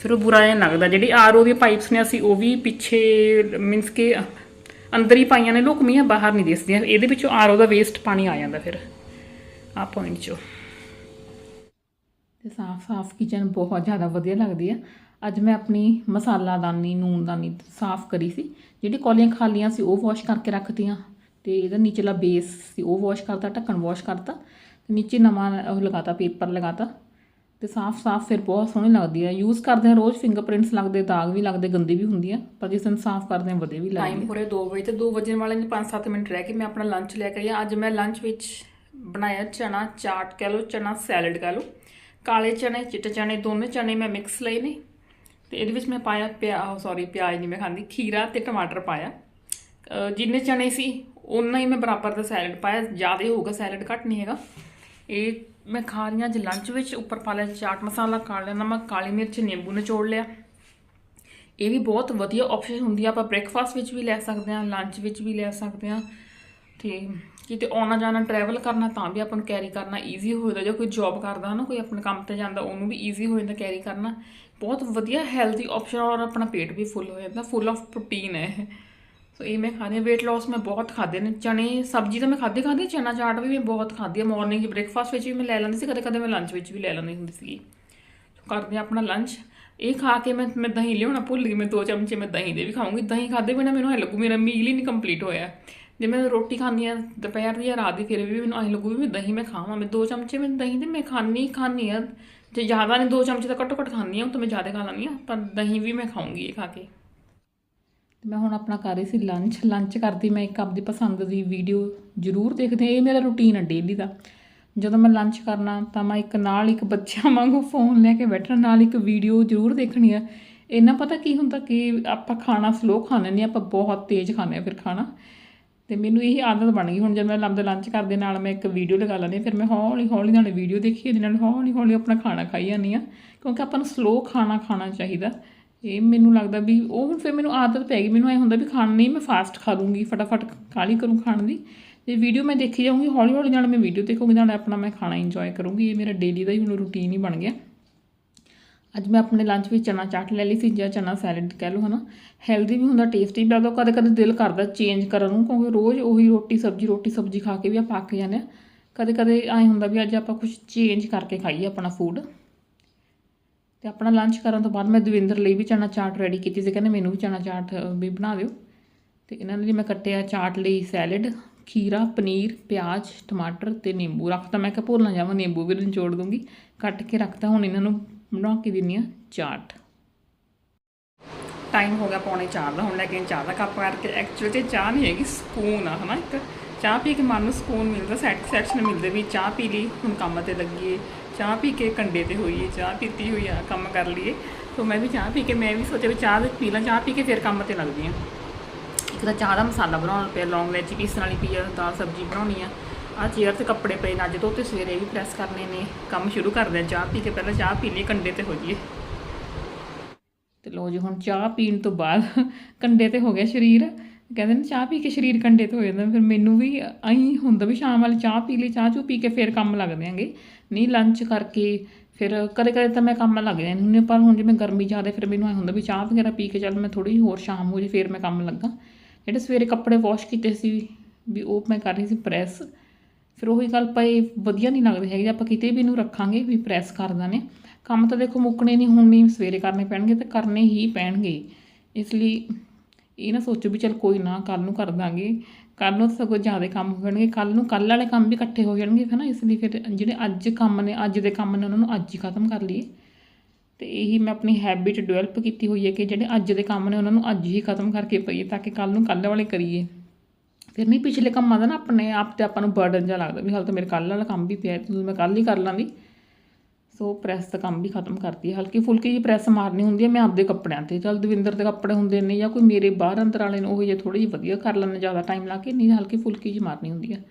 ਫਿਰ ਉਹ ਬੁਰਾ ਜਿਹਾ ਲੱਗਦਾ। ਜਿਹੜੀ ਆਰਓ ਦੀਆਂ ਪਾਈਪਸ ਨੇ ਅਸੀਂ ਉਹ ਵੀ ਪਿੱਛੇ, ਮੀਨਸ ਕਿ ਅੰਦਰ ਹੀ ਪਾਈਆਂ ਨੇ ਲੁਕਮੀਆਂ ਬਾਹਰ ਨਹੀਂ ਦਿਸਦੀਆਂ। ਇਹਦੇ ਵਿੱਚੋਂ ਆਰਓ ਦਾ ਵੇਸਟ ਪਾਣੀ ਆ ਜਾਂਦਾ ਫਿਰ। ਆ ਪੁਆਇੰਟ 'ਚੋਂ। ਤੇ ਸਾਫ਼-ਸਾਫ਼ ਕਿਚਨ ਬਹੁਤ ਜ਼ਿਆਦਾ ਵਧੀਆ ਲੱਗਦੀ ਆ। ਅੱਜ ਮੈਂ ਆਪਣੀ ਮਸਾਲਾਦਾਨੀ ਨੂਨਦਾਨੀ ਸਾਫ਼ ਕਰੀ ਸੀ। ਜਿਹੜੀ ਕੌਲੀਆਂ ਖਾਲੀਆਂ ਸੀ, ਉਹ ਵਾਸ਼ ਕਰਕੇ ਰੱਖਤੀਆਂ। ਤੇ ਇਹਦਾ ਨੀਚਲਾ ਬੇਸ ਸੀ, ਉਹ ਵਾਸ਼ ਕਰਤਾ, ਢੱਕਣ ਵਾਸ਼ ਕਰਤਾ। ਨੀਚੇ ਨਵਾਂ ਉਹ ਲਗਾਤਾ ਪੇਪਰ ਲਗਾਤਾ। ਤੇ ਸਾਫ਼-ਸਾਫ਼ ਫਿਰ ਬਹੁਤ ਸੋਹਣੀ ਲੱਗਦੀ ਆ। ਯੂਜ਼ ਕਰਦੇ ਆ ਰੋਜ਼ ਫਿੰਗਰਪ੍ਰਿੰਟਸ ਲੱਗਦੇ ਦਾਗ ਵੀ ਲੱਗਦੇ ਗੰਦੀ ਵੀ ਹੁੰਦੀ ਆ ਪਰ ਜਿਸ ਦਿਨ ਸਾਫ਼ ਕਰਦੇ ਆ ਵਧੀਆ ਵੀ ਲੱਗਦੀ ਟਾਈਮ ਪੂਰੇ 2 ਵਜੇ ਤੇ 2 ਵਜੇ ਵਾਲੇ ਨੇ 5-7 ਮਿੰਟ ਰਹਿ ਕੇ ਮੈਂ ਆਪਣਾ ਲੰਚ ਲੈ ਕੇ ਹਾਂ। ਅੱਜ ਮੈਂ ਲੰਚ ਵਿੱਚ ਬਣਾਇਆ ਚਨਾ ਚਾਟ ਕਹਿ ਲਓ ਚਨਾ ਸੈਲਡ ਕਹਿ ਲਓ। ਕਾਲੇ ਚਨੇ ਚਿੱਟੇ ਚਨੇ ਦੋਨੇ ਚਨੇ ਮੈਂ ਮਿਕਸ ਲਏ ਨੇ। ਤੇ ਇਹਦੇ ਵਿੱਚ ਮੈਂ ਪਾਇਆ ਪਿਆ ਸੌਰੀ ਪਿਆਜ਼ ਨਹੀਂ ਮੈਂ ਖਾਂਦੀ ਖੀਰਾ ਤੇ ਟਮਾਟਰ ਪਾਇਆ। ਜਿੰਨੇ ਚਨੇ ਸੀ ਉਨਾ ਹੀ ਮੈਂ ਬਰਾਬਰ ਦਾ ਸੈਲਡ ਪਾਇਆ। ਜ਼ਿਆਦਾ ਹੋਊਗਾ ਸੈਲਡ ਘੱਟ ਨਹੀਂ ਹੈਗਾ। ਇਹ ਮੈਂ ਖਾ ਰਹੀ ਹਾਂ ਅੱਜ ਲੰਚ ਵਿੱਚ, ਉੱਪਰ ਪਾ ਲਿਆ ਚਾਟ ਮਸਾਲਾ, ਕਾਲਾ ਨਮਕ, ਕਾਲੀ ਮਿਰਚ, ਨਿੰਬੂ ਨਿਚੋੜ ਲਿਆ। ਇਹ ਵੀ ਬਹੁਤ ਵਧੀਆ ਆਪਸ਼ਨ ਹੁੰਦੀ ਆ, ਆਪਾਂ ਬ੍ਰੇਕਫਾਸਟ ਵਿੱਚ ਵੀ ਲੈ ਸਕਦੇ ਹਾਂ ਲੰਚ ਵਿੱਚ ਵੀ ਲੈ ਸਕਦੇ ਹਾਂ। ਤੇ ਕਿਤੇ ਆਉਣਾ ਜਾਣਾ ਟਰੈਵਲ ਕਰਨਾ ਤਾਂ ਵੀ ਆਪਾਂ ਨੂੰ ਕੈਰੀ ਕਰਨਾ ਈਜ਼ੀ ਹੋ ਜਾਂਦਾ, ਜੇ ਕੋਈ ਜੌਬ ਕਰਦਾ ਨਾ ਕੋਈ ਆਪਣੇ ਕੰਮ ਤੇ ਜਾਂਦਾ, ਉਹਨੂੰ ਵੀ ਈਜ਼ੀ ਹੋ ਜਾਂਦਾ ਕੈਰੀ ਕਰਨਾ। ਬਹੁਤ ਵਧੀਆ ਹੈਲਦੀ ਆਪਸ਼ਨ ਔਰ ਆਪਣਾ ਪੇਟ ਵੀ ਫੁੱਲ ਹੋ ਜਾਂਦਾ ਫੁੱਲ ਆਫ ਪ੍ਰੋਟੀਨ ਹੈ ਇਹ। ਸੋ ਇਹ ਮੈਂ ਖਾਣੀ weight loss ਮੈਂ ਬਹੁਤ ਖਾਦੇ ਨੇ। ਚਨੇ, ਸਬਜ਼ੀ ਤਾਂ ਮੈਂ ਖਾਦੀ ਖਾਦੀ ਚਨਾ ਚਾਟ ਵੀ ਮੈਂ ਬਹੁਤ ਖਾਦੀ ਹੈ ਮਾਰਨਿੰਗ ਬ੍ਰੇਕਫਾਸਟ ਵਿੱਚ ਵੀ ਮੈਂ ਲੈ ਲੈਂਦੀ ਸੀ ਕਦੇ ਕਦੇ ਮੈਂ ਲੰਚ ਵਿੱਚ ਵੀ ਲੈ ਲੈਂਦੀ ਹੁੰਦੀ ਸੀਗੀ। ਸੋ ਕਰਦੇ ਹਾਂ ਆਪਣਾ ਲੰਚ ਇਹ ਖਾ ਕੇ ਮੈਂ ਮੈਂ ਦਹੀਂ ਲਿਆਉਣਾ ਭੁੱਲ ਗਈ, ਮੈਂ ਦੋ ਚਮਚੇ ਮੈਂ ਦਹੀਂ ਦੇ ਵੀ ਖਾਊਂਗੀ। ਦਹੀਂ ਖਾਦੇ ਬਿਨਾ ਮੈਨੂੰ ਐ ਲੱਗੂ ਮੇਰਾ ਮੀਲ ਹੀ ਨਹੀਂ ਕੰਪਲੀਟ ਹੋਇਆ। ਜੇ ਮੈਂ ਰੋਟੀ ਖਾਂਦੀ ਆ ਦੁਪਹਿਰ ਦੀ ਜਾਂ ਰਾਤ ਦੀ, ਫਿਰ ਵੀ ਮੈਨੂੰ ਐ ਲੱਗੂ ਵੀ ਮੈਂ ਦਹੀਂ ਮੈਂ ਖਾਵਾਂ। ਮੈਂ ਦੋ ਚਮਚੇ ਮੈਂ ਦਹੀਂ ਦੇ ਮੈਂ ਖਾਣੀ ਖਾਣੀ ਆ। ਜੇ ਜ਼ਿਆਦਾ ਨਹੀਂ ਦੋ ਚਮਚੇ ਤਾਂ ਘੱਟੋ ਘੱਟ ਖਾਂਦੀ ਆ ਤਾਂ ਮੈਂ ਜ਼ਿਆਦਾ ਖਾ ਲੈਂਦੀ ਆ। ਪਰ ਦਹੀਂ ਵੀ ਮੈਂ ਖਾਊਂਗੀ ਇਹ ਖਾ ਕੇ। ਮੈਂ ਹੁਣ ਆਪਣਾ ਕਰ ਰਹੀ ਸੀ ਲੰਚ ਲੰਚ ਕਰਦੀ ਮੈਂ ਇੱਕ ਆਪਦੀ ਪਸੰਦ ਦੀ ਵੀਡੀਓ ਜ਼ਰੂਰ ਦੇਖਦੀ ਹਾਂ, ਇਹ ਮੇਰਾ ਰੁਟੀਨ ਹੈ ਡੇਲੀ ਦਾ। ਜਦੋਂ ਮੈਂ ਲੰਚ ਕਰਨਾ, ਤਾਂ ਮੈਂ ਇੱਕ ਨਾਲ ਇੱਕ ਬੱਚਿਆਂ ਵਾਂਗੂ ਫੋਨ ਲੈ ਕੇ ਬੈਠਣਾ, ਨਾਲ ਇੱਕ ਵੀਡੀਓ ਜ਼ਰੂਰ ਦੇਖਣੀ ਆ ਇਹਨਾਂ ਪਤਾ ਕੀ ਹੁੰਦਾ ਕਿ ਆਪਾਂ ਖਾਣਾ ਸਲੋ ਖਾਣੇ ਨਹੀਂ ਆਪਾਂ ਬਹੁਤ ਤੇਜ਼ ਖਾਂਦੇ ਆ ਫਿਰ ਖਾਣਾ। ਤੇ ਮੈਨੂੰ ਇਹ ਆਦਤ ਬਣ ਗਈ, ਹੁਣ ਜਦ ਮੈਂ ਲੰਬਦਾ ਲੰਚ ਕਰਦੇ ਨਾਲ ਮੈਂ ਇੱਕ ਵੀਡੀਓ ਲਗਾ ਲੈਂਦੀ ਹਾਂ, ਫਿਰ ਮੈਂ ਹੌਲੀ ਹੌਲੀ ਨਾਲ ਵੀਡੀਓ ਦੇਖੀ, ਇਹਦੇ ਨਾਲ ਹੌਲੀ ਹੌਲੀ ਆਪਣਾ ਖਾਣਾ ਖਾਈ ਜਾਂਦੀ ਆ ਕਿਉਂਕਿ ਆਪਾਂ ਨੂੰ ਸਲੋ ਖਾਣਾ ਖਾਣਾ ਚਾਹੀਦਾ। ਇਹ ਮੈਨੂੰ ਲੱਗਦਾ ਵੀ ਉਹ ਹੁਣ ਫਿਰ ਮੈਨੂੰ ਆਦਤ ਪੈ ਗਈ। ਮੈਨੂੰ ਐ ਹੁੰਦਾ ਵੀ ਖਾਣ ਨਹੀਂ ਮੈਂ ਫਾਸਟ ਖਾ ਲੂੰਗੀ, ਫਟਾਫਟ ਕਾਲੀ ਕਰੂੰ ਖਾਣ ਦੀ। ਤੇ ਵੀਡੀਓ ਮੈਂ ਦੇਖੀ ਜਾਊਂਗੀ, ਹੌਲੀ ਹੌਲੀ ਨਾਲ ਮੈਂ ਵੀਡੀਓ ਦੇਖੂੰਗੀ, ਨਾਲ ਆਪਣਾ ਮੈਂ ਖਾਣਾ ਇੰਜੋਏ ਕਰੂੰਗੀ। ਇਹ ਮੇਰਾ ਡੇਲੀ ਦਾ ਹੀ ਹੁਣ ਰੂਟੀਨ ਹੀ ਬਣ ਗਿਆ। ਅੱਜ ਮੈਂ ਆਪਣੇ ਲੰਚ ਵਿੱਚ ਚਨਾ ਚਾਟ ਲੈ ਲਈ ਸੀ, ਜਾਂ ਚਨਾ ਸੈਲਡ ਕਹਿ ਲਓ, ਹਨਾ। ਹੈਲਦੀ ਵੀ ਹੁੰਦਾ ਟੇਸਟੀ ਵੀ ਲੱਗਦਾ ਕਦੇ ਕਦੇ ਦਿਲ ਕਰਦਾ ਚੇਂਜ ਕਰਨ ਨੂੰ, ਕਿਉਂਕਿ ਰੋਜ਼ ਉਹੀ ਰੋਟੀ ਸਬਜ਼ੀ ਰੋਟੀ ਸਬਜ਼ੀ ਖਾ ਕੇ ਵੀ ਆਪਾਂ ਅੱਕ ਜਾਂਦੇ ਆ ਕਦੇ ਕਦੇ ਐਂ ਹੁੰਦਾ ਵੀ ਅੱਜ ਆਪਾਂ ਕੁਝ ਚੇਂਜ ਕਰਕੇ ਖਾਈਏ ਆਪਣਾ ਫੂਡ ਤੇ ਆਪਣਾ ਲੰਚ ਕਰਨ ਤੋਂ ਬਾਅਦ ਮੈਂ ਦਵਿੰਦਰ ਲਈ ਵੀ ਚਨਾ ਚਾਟ ਰੈਡੀ ਕੀਤੀ ਸੀ, ਕਹਿੰਦੇ ਮੈਨੂੰ ਵੀ ਚਨਾ ਚਾਟ ਵੀ ਬਣਾ ਦਿਓ। ਤੇ ਇਹਨਾਂ ਲਈ ਮੈਂ ਕੱਟਿਆ ਚਾਟ ਲਈ ਸੈਲਡ ਖੀਰਾ, ਪਨੀਰ, ਪਿਆਜ਼, ਟਮਾਟਰ ਤੇ ਨਿੰਬੂ। ਰੱਖਤਾ ਮੈਂ ਕਿਹਾ ਭੁੱਲ ਨਾ ਜਾਵਾਂ, ਨਿੰਬੂ ਵੀ ਨਿਚੋੜ ਦੂੰਗੀ। ਕੱਟ ਕੇ ਰੱਖਤਾ, ਹੁਣ ਇਹਨਾਂ ਨੂੰ ਬਣਾ ਕੇ ਦਿੰਨੀ ਆ ਚਾਟ। ਟਾਈਮ ਹੋ ਗਿਆ ਪੌਣੇ 4 ਦਾ, ਹੁਣ ਲੈ ਕੇ ਚਾਹ ਦਾ ਕੱਪ ਕਰਕੇ ਐਕਚੁਅਲੀ ਤੇ ਚਾਹ ਨਹੀਂ ਹੈਗੀ ਸਕੂਨ ਆ, ਹਨਾ ਇੱਕ। ਚਾਹ ਪੀ ਕੇ ਮਨ ਨੂੰ ਸਕੂਨ ਮਿਲਦਾ ਸੈਟੀਸਫੈਕਸ਼ਨ ਮਿਲਦੇ ਵੀ ਚਾਹ ਪੀ ਲਈ, ਹੁਣ ਕੰਮ ਤੇ ਲੱਗੀਏ ਚਾਹ ਪੀ ਕੇ ਕੰਡੇ ਤੇ ਹੋਈਏ, ਚਾਹ ਪੀਤੀ ਹੋਈ ਆ, ਕੰਮ ਕਰ ਲਈਏ। ਸੋ ਮੈਂ ਵੀ ਚਾਹ ਪੀ ਕੇ, ਮੈਂ ਵੀ ਸੋਚਿਆ ਵੀ ਚਾਹ ਪੀ ਲਾਂ, ਚਾਹ ਪੀ ਕੇ ਫਿਰ ਕੰਮ ਤੇ ਲੱਗਦੀ ਆ। ਇੱਕ ਤਾਂ ਚਾਹ ਦਾ ਮਸਾਲਾ ਬਣਾਉਣ ਪਿਆ, ਲੌਂਗ ਲੈਚੀ ਪੀਸਣ ਵਾਲੀ ਪਈ ਆ, ਦਾਲ ਸਬਜ਼ੀ ਬਣਾਉਣੀ ਆ। ਆ ਚੇਅਰ ਤੇ ਕੱਪੜੇ ਪਏ ਨੇ, ਅੱਜ ਤੋਂ ਤੇ ਸਵੇਰੇ ਵੀ ਪ੍ਰੈਸ ਕਰਨੇ ਨੇ, ਕੰਮ ਸ਼ੁਰੂ ਕਰਦੇ ਆ, ਚਾਹ ਪੀ ਕੇ ਪਹਿਲਾਂ ਚਾਹ ਪੀ ਲਈ ਕੰਡੇ ਤੇ ਹੋ ਹੋਈਏ। ਤੇ ਲੋ ਜੀ, ਹੁਣ ਚਾਹ ਪੀਣ ਤੋਂ ਬਾਅਦ ਕੰਡੇ ਤੇ ਹੋ ਗਿਆ ਸਰੀਰ। ਕਹਿੰਦੇ ਨੇ ਚਾਹ ਪੀ ਕੇ ਸਰੀਰ ਕੰਡੇ ਤੇ ਹੋ ਜਾਂਦਾ, ਫਿਰ ਮੈਨੂੰ ਵੀ ਐਂ ਹੁੰਦਾ ਵੀ ਸ਼ਾਮ ਵਾਲੀ ਚਾਹ ਪੀ ਲਈ, ਚਾਹ ਚੂ ਪੀ ਕੇ ਫਿਰ ਕੰਮ ਲੱਗਦੇ ਆਂਗੇ। ਨਹੀਂ ਲੰਚ ਕਰਕੇ ਫਿਰ ਕਦੇ ਕਦੇ ਤਾਂ ਮੈਂ ਕੰਮ ਲੱਗ ਜਾਂਦੀ ਹੁੰਦੀ ਹਾਂ, ਪਰ ਹੁਣ ਜਿਵੇਂ ਗਰਮੀ ਜ਼ਿਆਦਾ ਫਿਰ ਮੈਨੂੰ ਐਂ ਹੁੰਦਾ ਵੀ ਚਾਹ ਵਗੈਰਾ ਪੀ ਕੇ ਚੱਲ ਮੈਂ ਥੋੜੀ ਹੋਰ ਸ਼ਾਮ ਹੋ ਜੇ ਫਿਰ ਮੈਂ ਕੰਮ ਲੱਗਾ। ਜਿਹੜੇ ਸਵੇਰੇ ਕੱਪੜੇ ਵਾਸ਼ ਕੀਤੇ ਸੀ ਵੀ ਉਹ ਮੈਂ ਕਰ ਰਹੀ ਸੀ ਪ੍ਰੈਸ ਫਿਰ ਉਹੀ ਗੱਲ ਪਏ ਵਧੀਆ ਨਹੀਂ ਲੱਗਦੇ ਹੈਗੇ ਜੇ ਆਪਾਂ ਕਿਤੇ ਵੀ ਇਹਨੂੰ ਰੱਖਾਂਗੇ ਵੀ ਪ੍ਰੈਸ ਕਰ ਨੇ ਕੰਮ ਤਾਂ ਦੇਖੋ ਮੁੱਕਣੇ ਨਹੀਂ ਹੁਣ ਨਹੀਂ ਸਵੇਰੇ ਕਰਨੇ ਪੈਣਗੇ ਤੇ ਕਰਨੇ ਹੀ ਪੈਣਗੇ। ਇਸ ਲਈ ਇਹ ਨਾ ਸੋਚੋ ਵੀ ਚਲ ਕੋਈ ਨਾ ਕੱਲ ਨੂੰ ਕਰ ਦਾਂਗੇ। ਕੱਲ ਨੂੰ ਸਗੋਂ ਜ਼ਿਆਦਾ ਕੰਮ ਹੋ ਜਾਣਗੇ ਕੱਲ ਨੂੰ ਕੱਲ ਵਾਲੇ ਕੰਮ ਵੀ ਇਕੱਠੇ ਹੋ ਜਾਣਗੇ ਹੈ ਨਾ ਇਸ ਲਈ ਫਿਰ ਜਿਹੜੇ ਅੱਜ ਕੰਮ ਨੇ, ਅੱਜ ਦੇ ਕੰਮ ਨੇ ਉਹਨਾਂ ਨੂੰ ਅੱਜ ਹੀ ਖਤਮ ਕਰ ਲਈਏ। ਤੇ ਇਹੀ ਮੈਂ ਆਪਣੀ ਹੈਬਿਟ ਡਿਵੈਲਪ ਕੀਤੀ ਹੋਈ ਹੈ ਕਿ ਜਿਹੜੇ ਅੱਜ ਦੇ ਕੰਮ ਨੇ ਉਹਨਾਂ ਨੂੰ ਅੱਜ ਹੀ ਖਤਮ ਕਰਕੇ ਪਈਏ ਤਾਂ ਕਿ ਕੱਲ ਨੂੰ ਕੱਲ ਵਾਲੇ ਕਰੀਏ। ਫਿਰ ਨਹੀਂ, ਪਿਛਲੇ ਕੰਮਾਂ ਦਾ ਨਾ ਆਪਣੇ ਆਪ ਤੇ ਆਪਾਂ ਨੂੰ ਬਰਡਨ ਜਿਹਾ ਲੱਗਦਾ ਵੀ ਹਾਲ ਤਾਂ ਮੇਰੇ ਕੱਲ ਵਾਲਾ ਕੰਮ ਵੀ ਪਿਆ ਤੇ ਮੈਂ ਕੱਲ ਹੀ ਕਰ ਲਾਂਗੀ। ਸੋ ਪ੍ਰੈਸ ਦਾ ਕੰਮ ਵੀ ਖਤਮ ਕਰਤੀ ਹੈ। ਹਲਕੀ ਫੁਲਕੀ ਜੀ ਪ੍ਰੈਸ ਮਾਰਨੀ ਹੁੰਦੀ ਹੈ, ਮੈਂ ਆਪਦੇ ਕੱਪੜਿਆਂ ਤੇ। ਚਲ ਦਵਿੰਦਰ ਦੇ ਕੱਪੜੇ ਹੁੰਦੇ ਨੇ ਜਾਂ ਕੋਈ ਮੇਰੇ ਬਾਹਰ ਅੰਦਰ ਵਾਲੇ ਨੇ, ਉਹ ਜੇ ਥੋੜੀ ਜਿਹੀ ਵਧੀਆ ਕਰ ਲੈਣੇ, ਜ਼ਿਆਦਾ ਟਾਈਮ ਲਾ ਕੇ, ਨਹੀਂ ਹਲਕੀ ਫੁਲਕੀ ਜੀ ਮਾਰਨੀ ਹੁੰਦੀ ਹੈ।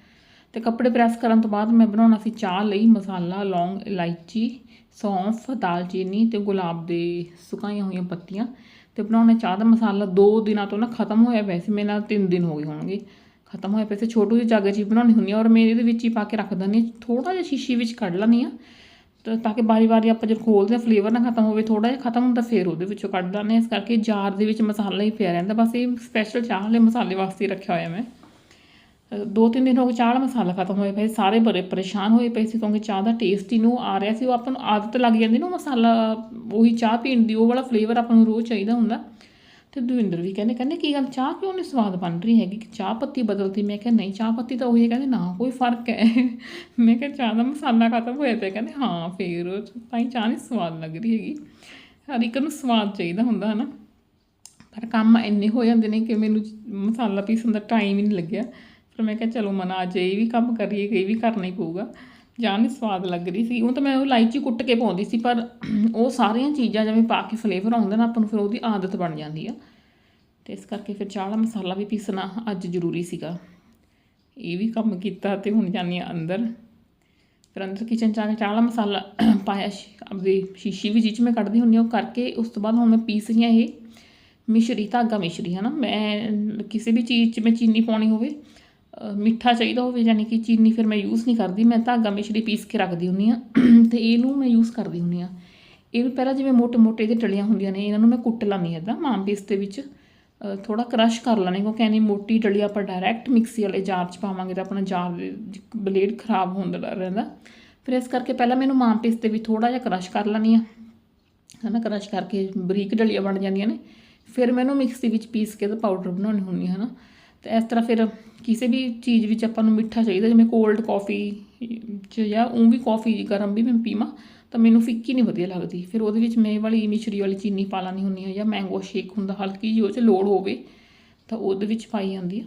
ਤੇ ਕੱਪੜੇ ਪ੍ਰੈਸ ਕਰਨ ਤੋਂ ਬਾਅਦ ਮੈਂ ਬਣਾਉਣਾ ਸੀ ਚਾਹ ਲਈ ਮਸਾਲਾ, ਲੌਂਗ, ਇਲਾਇਚੀ, ਸੌਂਫ, ਦਾਲਚੀਨੀ ਤੇ ਗੁਲਾਬ ਦੇ ਸੁਕਾਈਆਂ ਹੋਈਆਂ ਪੱਤੀਆਂ। ਤੇ ਬਣਾਉਣਾ ਚਾਹ ਦਾ ਮਸਾਲਾ ਦੋ ਦਿਨਾਂ ਤੋਂ ਨਾ ਖਤਮ ਹੋਇਆ ਵੈਸੇ ਮੇਰੇ ਨਾਲ ਤਿੰਨ ਦਿਨ ਹੋ ਗਏ ਹੋਣਗੇ। ਖਤਮ ਹੋਇਆ ਵੈਸੇ ਛੋਟੂ ਜਿਹੀ ਜੱਗ ਜੀ ਬਣਾਉਣੀ ਹੁੰਦੀ ਆ ਔਰ ਮੈਂ ਇਹਦੇ ਵਿੱਚ ਹੀ ਪਾ ਕੇ ਰੱਖ ਦਿੰਦੀ ਹਾਂ। ਥੋੜਾ ਜਿਹਾ ਸ਼ੀਸ਼ੀ ਵਿੱਚ ਕੱਢ ਲੈਂਦੀ ਆ ਤਾਂ ਕਿ ਵਾਰੀ ਵਾਰੀ ਆਪਾਂ ਜਦ ਖੋਲਦੇ ਆ ਫਲੇਵਰ ਨਾ ਖਤਮ ਹੋਵੇ ਥੋੜਾ ਜਿਹਾ ਖਤਮ ਹੁੰਦਾ, ਫਿਰ ਉਹਦੇ ਵਿੱਚੋਂ ਕੱਢ ਦਿੰਦੇ ਹਾਂ। ਇਸ ਕਰਕੇ ਜਾਰ ਦੇ ਵਿੱਚ ਮਸਾਲਾ ਹੀ ਪਿਆ ਰਹਿੰਦਾ। ਬਸ ਇਹ ਸਪੈਸ਼ਲ ਚਾਹ ਵਾਲੇ ਮਸਾਲੇ ਵਾਸਤੇ ਹੀ ਰੱਖਿਆ ਹੋਇਆ ਮੈਂ। ਦੋ ਤਿੰਨ ਦਿਨ ਹੋ ਗਏ ਚਾਹ ਵਾਲਾ ਮਸਾਲਾ ਖਤਮ ਹੋਇਆ ਪਿਆ ਸਾਰੇ ਬੜੇ ਪਰੇਸ਼ਾਨ ਹੋਏ ਪਏ ਸੀ ਕਿਉਂਕਿ ਚਾਹ ਦਾ ਟੇਸਟ ਹੀ ਨੂੰ ਆ ਰਿਹਾ ਸੀ। ਉਹ ਆਪਾਂ ਨੂੰ ਆਦਤ ਲੱਗ ਜਾਂਦੀ ਨਾ ਉਹ ਮਸਾਲਾ, ਉਹੀ ਚਾਹ ਪੀਣ ਦੀ, ਉਹ ਵਾਲਾ ਫਲੇਵਰ ਆਪਾਂ ਨੂੰ ਰੋਜ਼ ਚਾਹੀਦਾ ਹੁੰਦਾ। ਤੇ ਦਵਿੰਦਰ ਵੀ ਕਹਿੰਦੇ ਕਹਿੰਦੇ ਕੀ ਗੱਲ, ਚਾਹ ਕਿਉਂ ਨਹੀਂ ਸਵਾਦ ਬਣ ਰਹੀ ਹੈਗੀ? ਕਿ ਚਾਹ ਪੱਤੀ ਬਦਲਤੀ। ਮੈਂ ਕਿਹਾ, ਨਹੀਂ, ਚਾਹ ਪੱਤੀ ਤਾਂ ਉਹੀ ਹੈ। ਕਹਿੰਦੇ, ਨਾ, ਕੋਈ ਫ਼ਰਕ ਹੈ। ਮੈਂ ਕਿਹਾ, ਚਾਹ ਦਾ ਮਸਾਲਾ ਖਤਮ ਹੋਇਆ ਪਿਆ। ਕਹਿੰਦੇ, ਹਾਂ, ਫੇਰ ਤਾਂ ਹੀ ਚਾਹ ਨਹੀਂ ਸਵਾਦ ਲੱਗ ਰਹੀ ਹੈਗੀ। ਹਰ ਇੱਕ ਨੂੰ ਸਵਾਦ ਚਾਹੀਦਾ ਹੁੰਦਾ, ਹਨਾ? ਪਰ ਕੰਮ ਇੰਨੇ ਹੋ ਜਾਂਦੇ ਨੇ ਕਿ ਮੈਨੂੰ ਮਸਾਲਾ ਪੀਸਣ ਦਾ ਟਾਈਮ ਹੀ ਨਹੀਂ ਲੱਗਿਆ। ਫਿਰ ਮੈਂ ਕਿਹਾ, ਚਲੋ, ਮਨਾ ਅੱਜ ਇਹ ਵੀ ਕੰਮ ਕਰੀਏ, ਇਹ ਵੀ ਕਰਨਾ ਹੀ ਪਊਗਾ। ਜਾਨ ਨਹੀਂ ਸਵਾਦ ਲੱਗ ਰਹੀ ਸੀ, ਉਹ ਤਾਂ ਮੈਂ ਉਹ ਇਲਾਇਚੀ ਕੁੱਟ ਕੇ ਪਾਉਂਦੀ ਸੀ, ਪਰ ਉਹ ਸਾਰੀਆਂ ਚੀਜ਼ਾਂ ਜਿਵੇਂ ਪਾ ਕੇ ਫਲੇਵਰ ਆਉਂਦਾ ਨਾ ਆਪਾਂ ਨੂੰ, ਫਿਰ ਉਹਦੀ ਆਦਤ ਬਣ ਜਾਂਦੀ ਆ। ਤੇ ਇਸ ਕਰਕੇ ਫਿਰ ਚਾਹ ਦਾ ਮਸਾਲਾ ਵੀ ਪੀਸਣਾ ਅੱਜ ਜ਼ਰੂਰੀ ਸੀਗਾ। ਇਹ ਵੀ ਕੰਮ ਕੀਤਾ ਤੇ ਹੁਣ ਜਾਂਦੀ ਆ ਅੰਦਰ। ਫਿਰ ਅੰਦਰ ਕਿਚਨ ਚ ਆ ਕੇ ਚਾਹ ਵਾਲਾ ਮਸਾਲਾ ਪਾਇਆ ਆਪਦੀ ਸ਼ੀਸ਼ੀ ਵੀ ਜਿਹ 'ਚ ਮੈਂ ਕੱਢਦੀ ਹੁੰਦੀ ਹਾਂ ਉਹ ਕਰਕੇ ਉਸ ਤੋਂ ਬਾਅਦ ਹੁਣ ਮੈਂ ਪੀਸ ਰਹੀ ਹਾਂ ਇਹ। ਮਿਸ਼ਰੀ, ਧਾਗਾ ਮਿਸ਼ਰੀ ਹੈ ਨਾ ਮੈਂ ਕਿਸੇ ਵੀ ਚੀਜ਼ 'ਚ ਮੈਂ ਚੀਨੀ ਪਾਉਣੀ ਹੋਵੇ ਮਿੱਠਾ ਚਾਹੀਦਾ ਹੋਵੇ, ਯਾਨੀ ਕਿ ਚੀਨੀ ਫਿਰ ਮੈਂ ਯੂਜ਼ ਨਹੀਂ ਕਰਦੀ, ਮੈਂ ਧਾਗਾ ਮਿਸ਼ਰੀ ਪੀਸ ਕੇ ਰੱਖਦੀ ਹੁੰਦੀ ਆ ਤੇ ਇਹਨੂੰ ਮੈਂ ਯੂਜ਼ ਕਰਦੀ ਹੁੰਦੀ ਆ ਇਹਨੂੰ ਪਹਿਲਾਂ ਜਿਵੇਂ ਮੋਟੇ ਮੋਟੇ ਜਿਹੇ ਡਲੀਆਂ ਹੁੰਦੀਆਂ ਨੇ, ਇਹਨਾਂ ਨੂੰ ਮੈਂ ਕੁੱਟ ਲਾਂਦੀ ਇੱਦਾਂ ਮਾਮ ਪੀਸ ਦੇ ਵਿੱਚ ਥੋੜਾ ਕ੍ਰਸ਼ ਕਰ ਲੈਣੀ ਕਿਉਂਕਿ ਐਨੀ ਮੋਟੀ ਡਲੀ ਆਪਾਂ ਡਾਇਰੈਕਟ ਮਿਕਸੀ ਵਾਲੇ ਜਾਰ 'ਚ ਪਾਵਾਂਗੇ ਤਾਂ ਆਪਣਾ ਜਾਰ ਦੇ ਬਲੇਡ ਖਰਾਬ ਹੋਣ ਦਾ ਡਰ ਰਹਿੰਦਾ। ਫਿਰ ਇਸ ਕਰਕੇ ਪਹਿਲਾਂ ਮੈਨੂੰ ਮਾਮ ਪੀਸ ਦੇ ਵਿੱਚ ਥੋੜਾ ਜਿਹਾ ਕ੍ਰਸ਼ ਕਰ ਲੈਣੀ ਆ ਹਨਾ ਕ੍ਰਸ਼ ਕਰਕੇ ਬਰੀਕ ਡਲੀਆਂ ਬਣ ਜਾਂਦੀਆਂ ਨੇ। ਫਿਰ ਮੈਨੂੰ ਮਿਕਸੀ ਵਿੱਚ ਪੀਸ ਕੇ ਤਾਂ ਪਾਊਡਰ ਬਣਾਉਣੀ ਹੁੰਦੀ ਹੈ, ਹਨਾ। ਤੇ ਇਸ ਤਰ੍ਹਾਂ ਫਿਰ ਕਿਸੇ ਵੀ ਚੀਜ਼ ਵਿੱਚ ਆਪਾਂ ਨੂੰ ਮਿੱਠਾ ਚਾਹੀਦਾ, ਜਿਵੇਂ ਕੋਲਡ ਕਾਫੀ ਚ ਜਾਂ ਉਹ ਵੀ ਕਾਫੀ ਗਰਮ ਵੀ ਮੈਂ ਪੀਵਾਂ, ਤਾਂ ਮੈਨੂੰ ਫਿੱਕੀ ਨਹੀਂ ਵਧੀਆ ਲੱਗਦੀ। ਫਿਰ ਉਹਦੇ ਵਿੱਚ ਮੈਂ ਇਹ ਵਾਲੀ ਮਿਸ਼ਰੀ ਵਾਲੀ ਚੀਨੀ ਪਾ ਲੈਣੀ ਹੁੰਦੀ ਹੈ ਜਾਂ ਮੈਂਗੋ ਸ਼ੇਕ ਹੁੰਦਾ, ਹਲਕੀ ਜਿਹੀ ਉਹ 'ਚ ਲੋੜ ਹੋਵੇ, ਤਾਂ ਉਹਦੇ ਵਿੱਚ ਪਾਈ ਜਾਂਦੀ ਆ